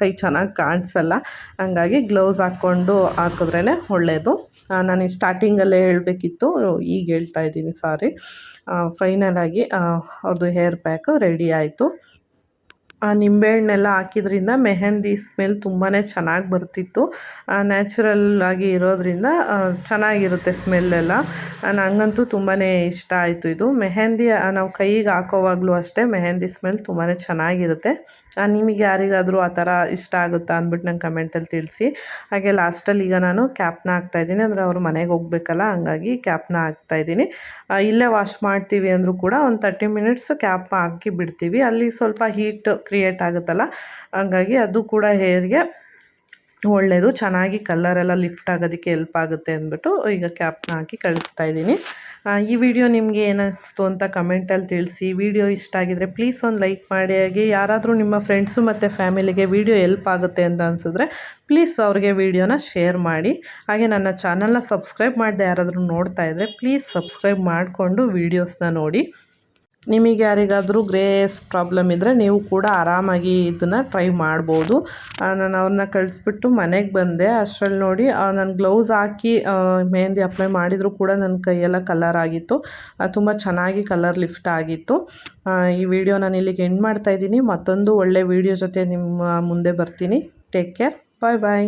S1: ಕೈ ಚೆನ್ನಾಗಿ ಕಾಣಿಸಲ್ಲ. ಹಂಗಾಗಿ ಗ್ಲೌಸ್ ಹಾಕ್ಕೊಂಡು ಹಾಕಿದ್ರೇ ಒಳ್ಳೆಯದು ನಾನು ಸ್ಟಾರ್ಟಿಂಗಲ್ಲೇ ಹೇಳಬೇಕಿತ್ತು. ಈಗ ಹೇಳ್ತಾ ಇದ್ದೀನಿ, ಸಾರಿ. ಫೈನಲಾಗಿ ಅವ್ರದ್ದು ಹೇರ್ ಪ್ಯಾಕು ರೆಡಿ ಆಯಿತು. ಆ ನಿಂಬೆಹಣ್ಣೆಲ್ಲ ಹಾಕಿದ್ರಿಂದ ಮೆಹೆಂದಿ ಸ್ಮೆಲ್ ತುಂಬಾ ಚೆನ್ನಾಗಿ ಬರ್ತಿತ್ತು. ನ್ಯಾಚುರಲ್ ಆಗಿ ಇರೋದ್ರಿಂದ ಚೆನ್ನಾಗಿರುತ್ತೆ ಸ್ಮೆಲ್ಲೆಲ್ಲ. ನನಗಂತೂ ತುಂಬಾ ಇಷ್ಟ ಆಯಿತು ಇದು. ಮೆಹೆಂದಿ ನಾವು ಕೈಗೆ ಹಾಕೋವಾಗಲೂ ಅಷ್ಟೇ ಮೆಹೆಂದಿ ಸ್ಮೆಲ್ ತುಂಬಾ ಚೆನ್ನಾಗಿರುತ್ತೆ. ನಿಮಗೆ ಯಾರಿಗಾದರೂ ಆ ಥರ ಇಷ್ಟ ಆಗುತ್ತಾ ಅಂದ್ಬಿಟ್ಟು ನಂಗೆ ಕಮೆಂಟಲ್ಲಿ ತಿಳಿಸಿ. ಹಾಗೆ ಲಾಸ್ಟಲ್ಲಿ ಈಗ ನಾನು ಕ್ಯಾಪ್ನ ಹಾಕ್ತಾಯಿದ್ದೀನಿ ಅಂದರೆ ಅವರು ಮನೆಗೆ ಹೋಗ್ಬೇಕಲ್ಲ, ಹಂಗಾಗಿ ಕ್ಯಾಪ್ನ ಹಾಕ್ತಾಯಿದ್ದೀನಿ ಇಲ್ಲೇ ವಾಶ್ ಮಾಡ್ತೀವಿ ಅಂದರೂ ಕೂಡ ಒಂದು ತರ್ಟಿ ಮಿನಿಟ್ಸ್ ಕ್ಯಾಪ್ ಹಾಕಿ ಬಿಡ್ತೀವಿ. ಅಲ್ಲಿ ಸ್ವಲ್ಪ ಹೀಟ್ ಕ್ರಿಯೇಟ್ ಆಗುತ್ತಲ್ಲ, ಹಂಗಾಗಿ ಅದು ಕೂಡ ಹೇರ್ಗೆ ಒಳ್ಳೆಯದು ಚೆನ್ನಾಗಿ ಕಲ್ಲರೆಲ್ಲ ಲಿಫ್ಟ್ ಆಗೋದಕ್ಕೆ ಹೆಲ್ಪ್ ಆಗುತ್ತೆ ಅಂದ್ಬಿಟ್ಟು ಈಗ ಕ್ಯಾಪ್ನ ಹಾಕಿ ಕಳಿಸ್ತಾ ಇದ್ದೀನಿ. ಈ ವಿಡಿಯೋ ನಿಮಗೆ ಏನಿಸ್ತು ಅಂತ ಕಮೆಂಟಲ್ಲಿ ತಿಳಿಸಿ. ವಿಡಿಯೋ ಇಷ್ಟ ಆಗಿದರೆ ಪ್ಲೀಸ್ ಒಂದು ಲೈಕ್ ಮಾಡಿ. ಹಾಗೆ ಯಾರಾದರೂ ನಿಮ್ಮ ಫ್ರೆಂಡ್ಸು ಮತ್ತು ಫ್ಯಾಮಿಲಿಗೆ ವಿಡಿಯೋ ಹೆಲ್ಪ್ ಆಗುತ್ತೆ ಅಂತ ಅನಿಸಿದ್ರೆ ಪ್ಲೀಸ್ ಅವ್ರಿಗೆ ವಿಡಿಯೋನ ಶೇರ್ ಮಾಡಿ. ಹಾಗೆ ನನ್ನ ಚಾನಲ್ನ ಸಬ್ಸ್ಕ್ರೈಬ್ ಮಾಡಿದೆ ಯಾರಾದರೂ ನೋಡ್ತಾ ಇದ್ದರೆ ಪ್ಲೀಸ್ ಸಬ್ಸ್ಕ್ರೈಬ್ ಮಾಡಿಕೊಂಡು ವೀಡಿಯೋಸ್ನ ನೋಡಿ. ನಿಮಗೆ ಯಾರಿಗಾದರೂ ಗ್ರೇಸ್ ಪ್ರಾಬ್ಲಮ್ ಇದ್ದರೆ ನೀವು ಕೂಡ ಆರಾಮಾಗಿ ಇದನ್ನು ಟ್ರೈ ಮಾಡ್ಬೋದು. ನಾನು ಅವ್ರನ್ನ ಕಳಿಸ್ಬಿಟ್ಟು ಮನೆಗೆ ಬಂದೆ. ಅಷ್ಟರಲ್ಲಿ ನೋಡಿ ನಾನು ಗ್ಲೌಸ್ ಹಾಕಿ ಮೆಹಂದಿ ಅಪ್ಲೈ ಮಾಡಿದರೂ ಕೂಡ ನನ್ನ ಕೈಯೆಲ್ಲ ಕಲರ್ ಆಗಿತ್ತು. ತುಂಬ ಚೆನ್ನಾಗಿ ಕಲರ್ ಲಿಫ್ಟ್ ಆಗಿತ್ತು. ಈ ವಿಡಿಯೋ ನಾನು ಇಲ್ಲಿಗೆ ಎಂಡ್ ಮಾಡ್ತಾಯಿದ್ದೀನಿ ಮತ್ತೊಂದು ಒಳ್ಳೆ ವಿಡಿಯೋ ಜೊತೆ ನಿಮ್ಮ ಮುಂದೆ ಬರ್ತೀನಿ. ಟೇಕ್ ಕೇರ್ ಬಾಯ್ ಬಾಯ್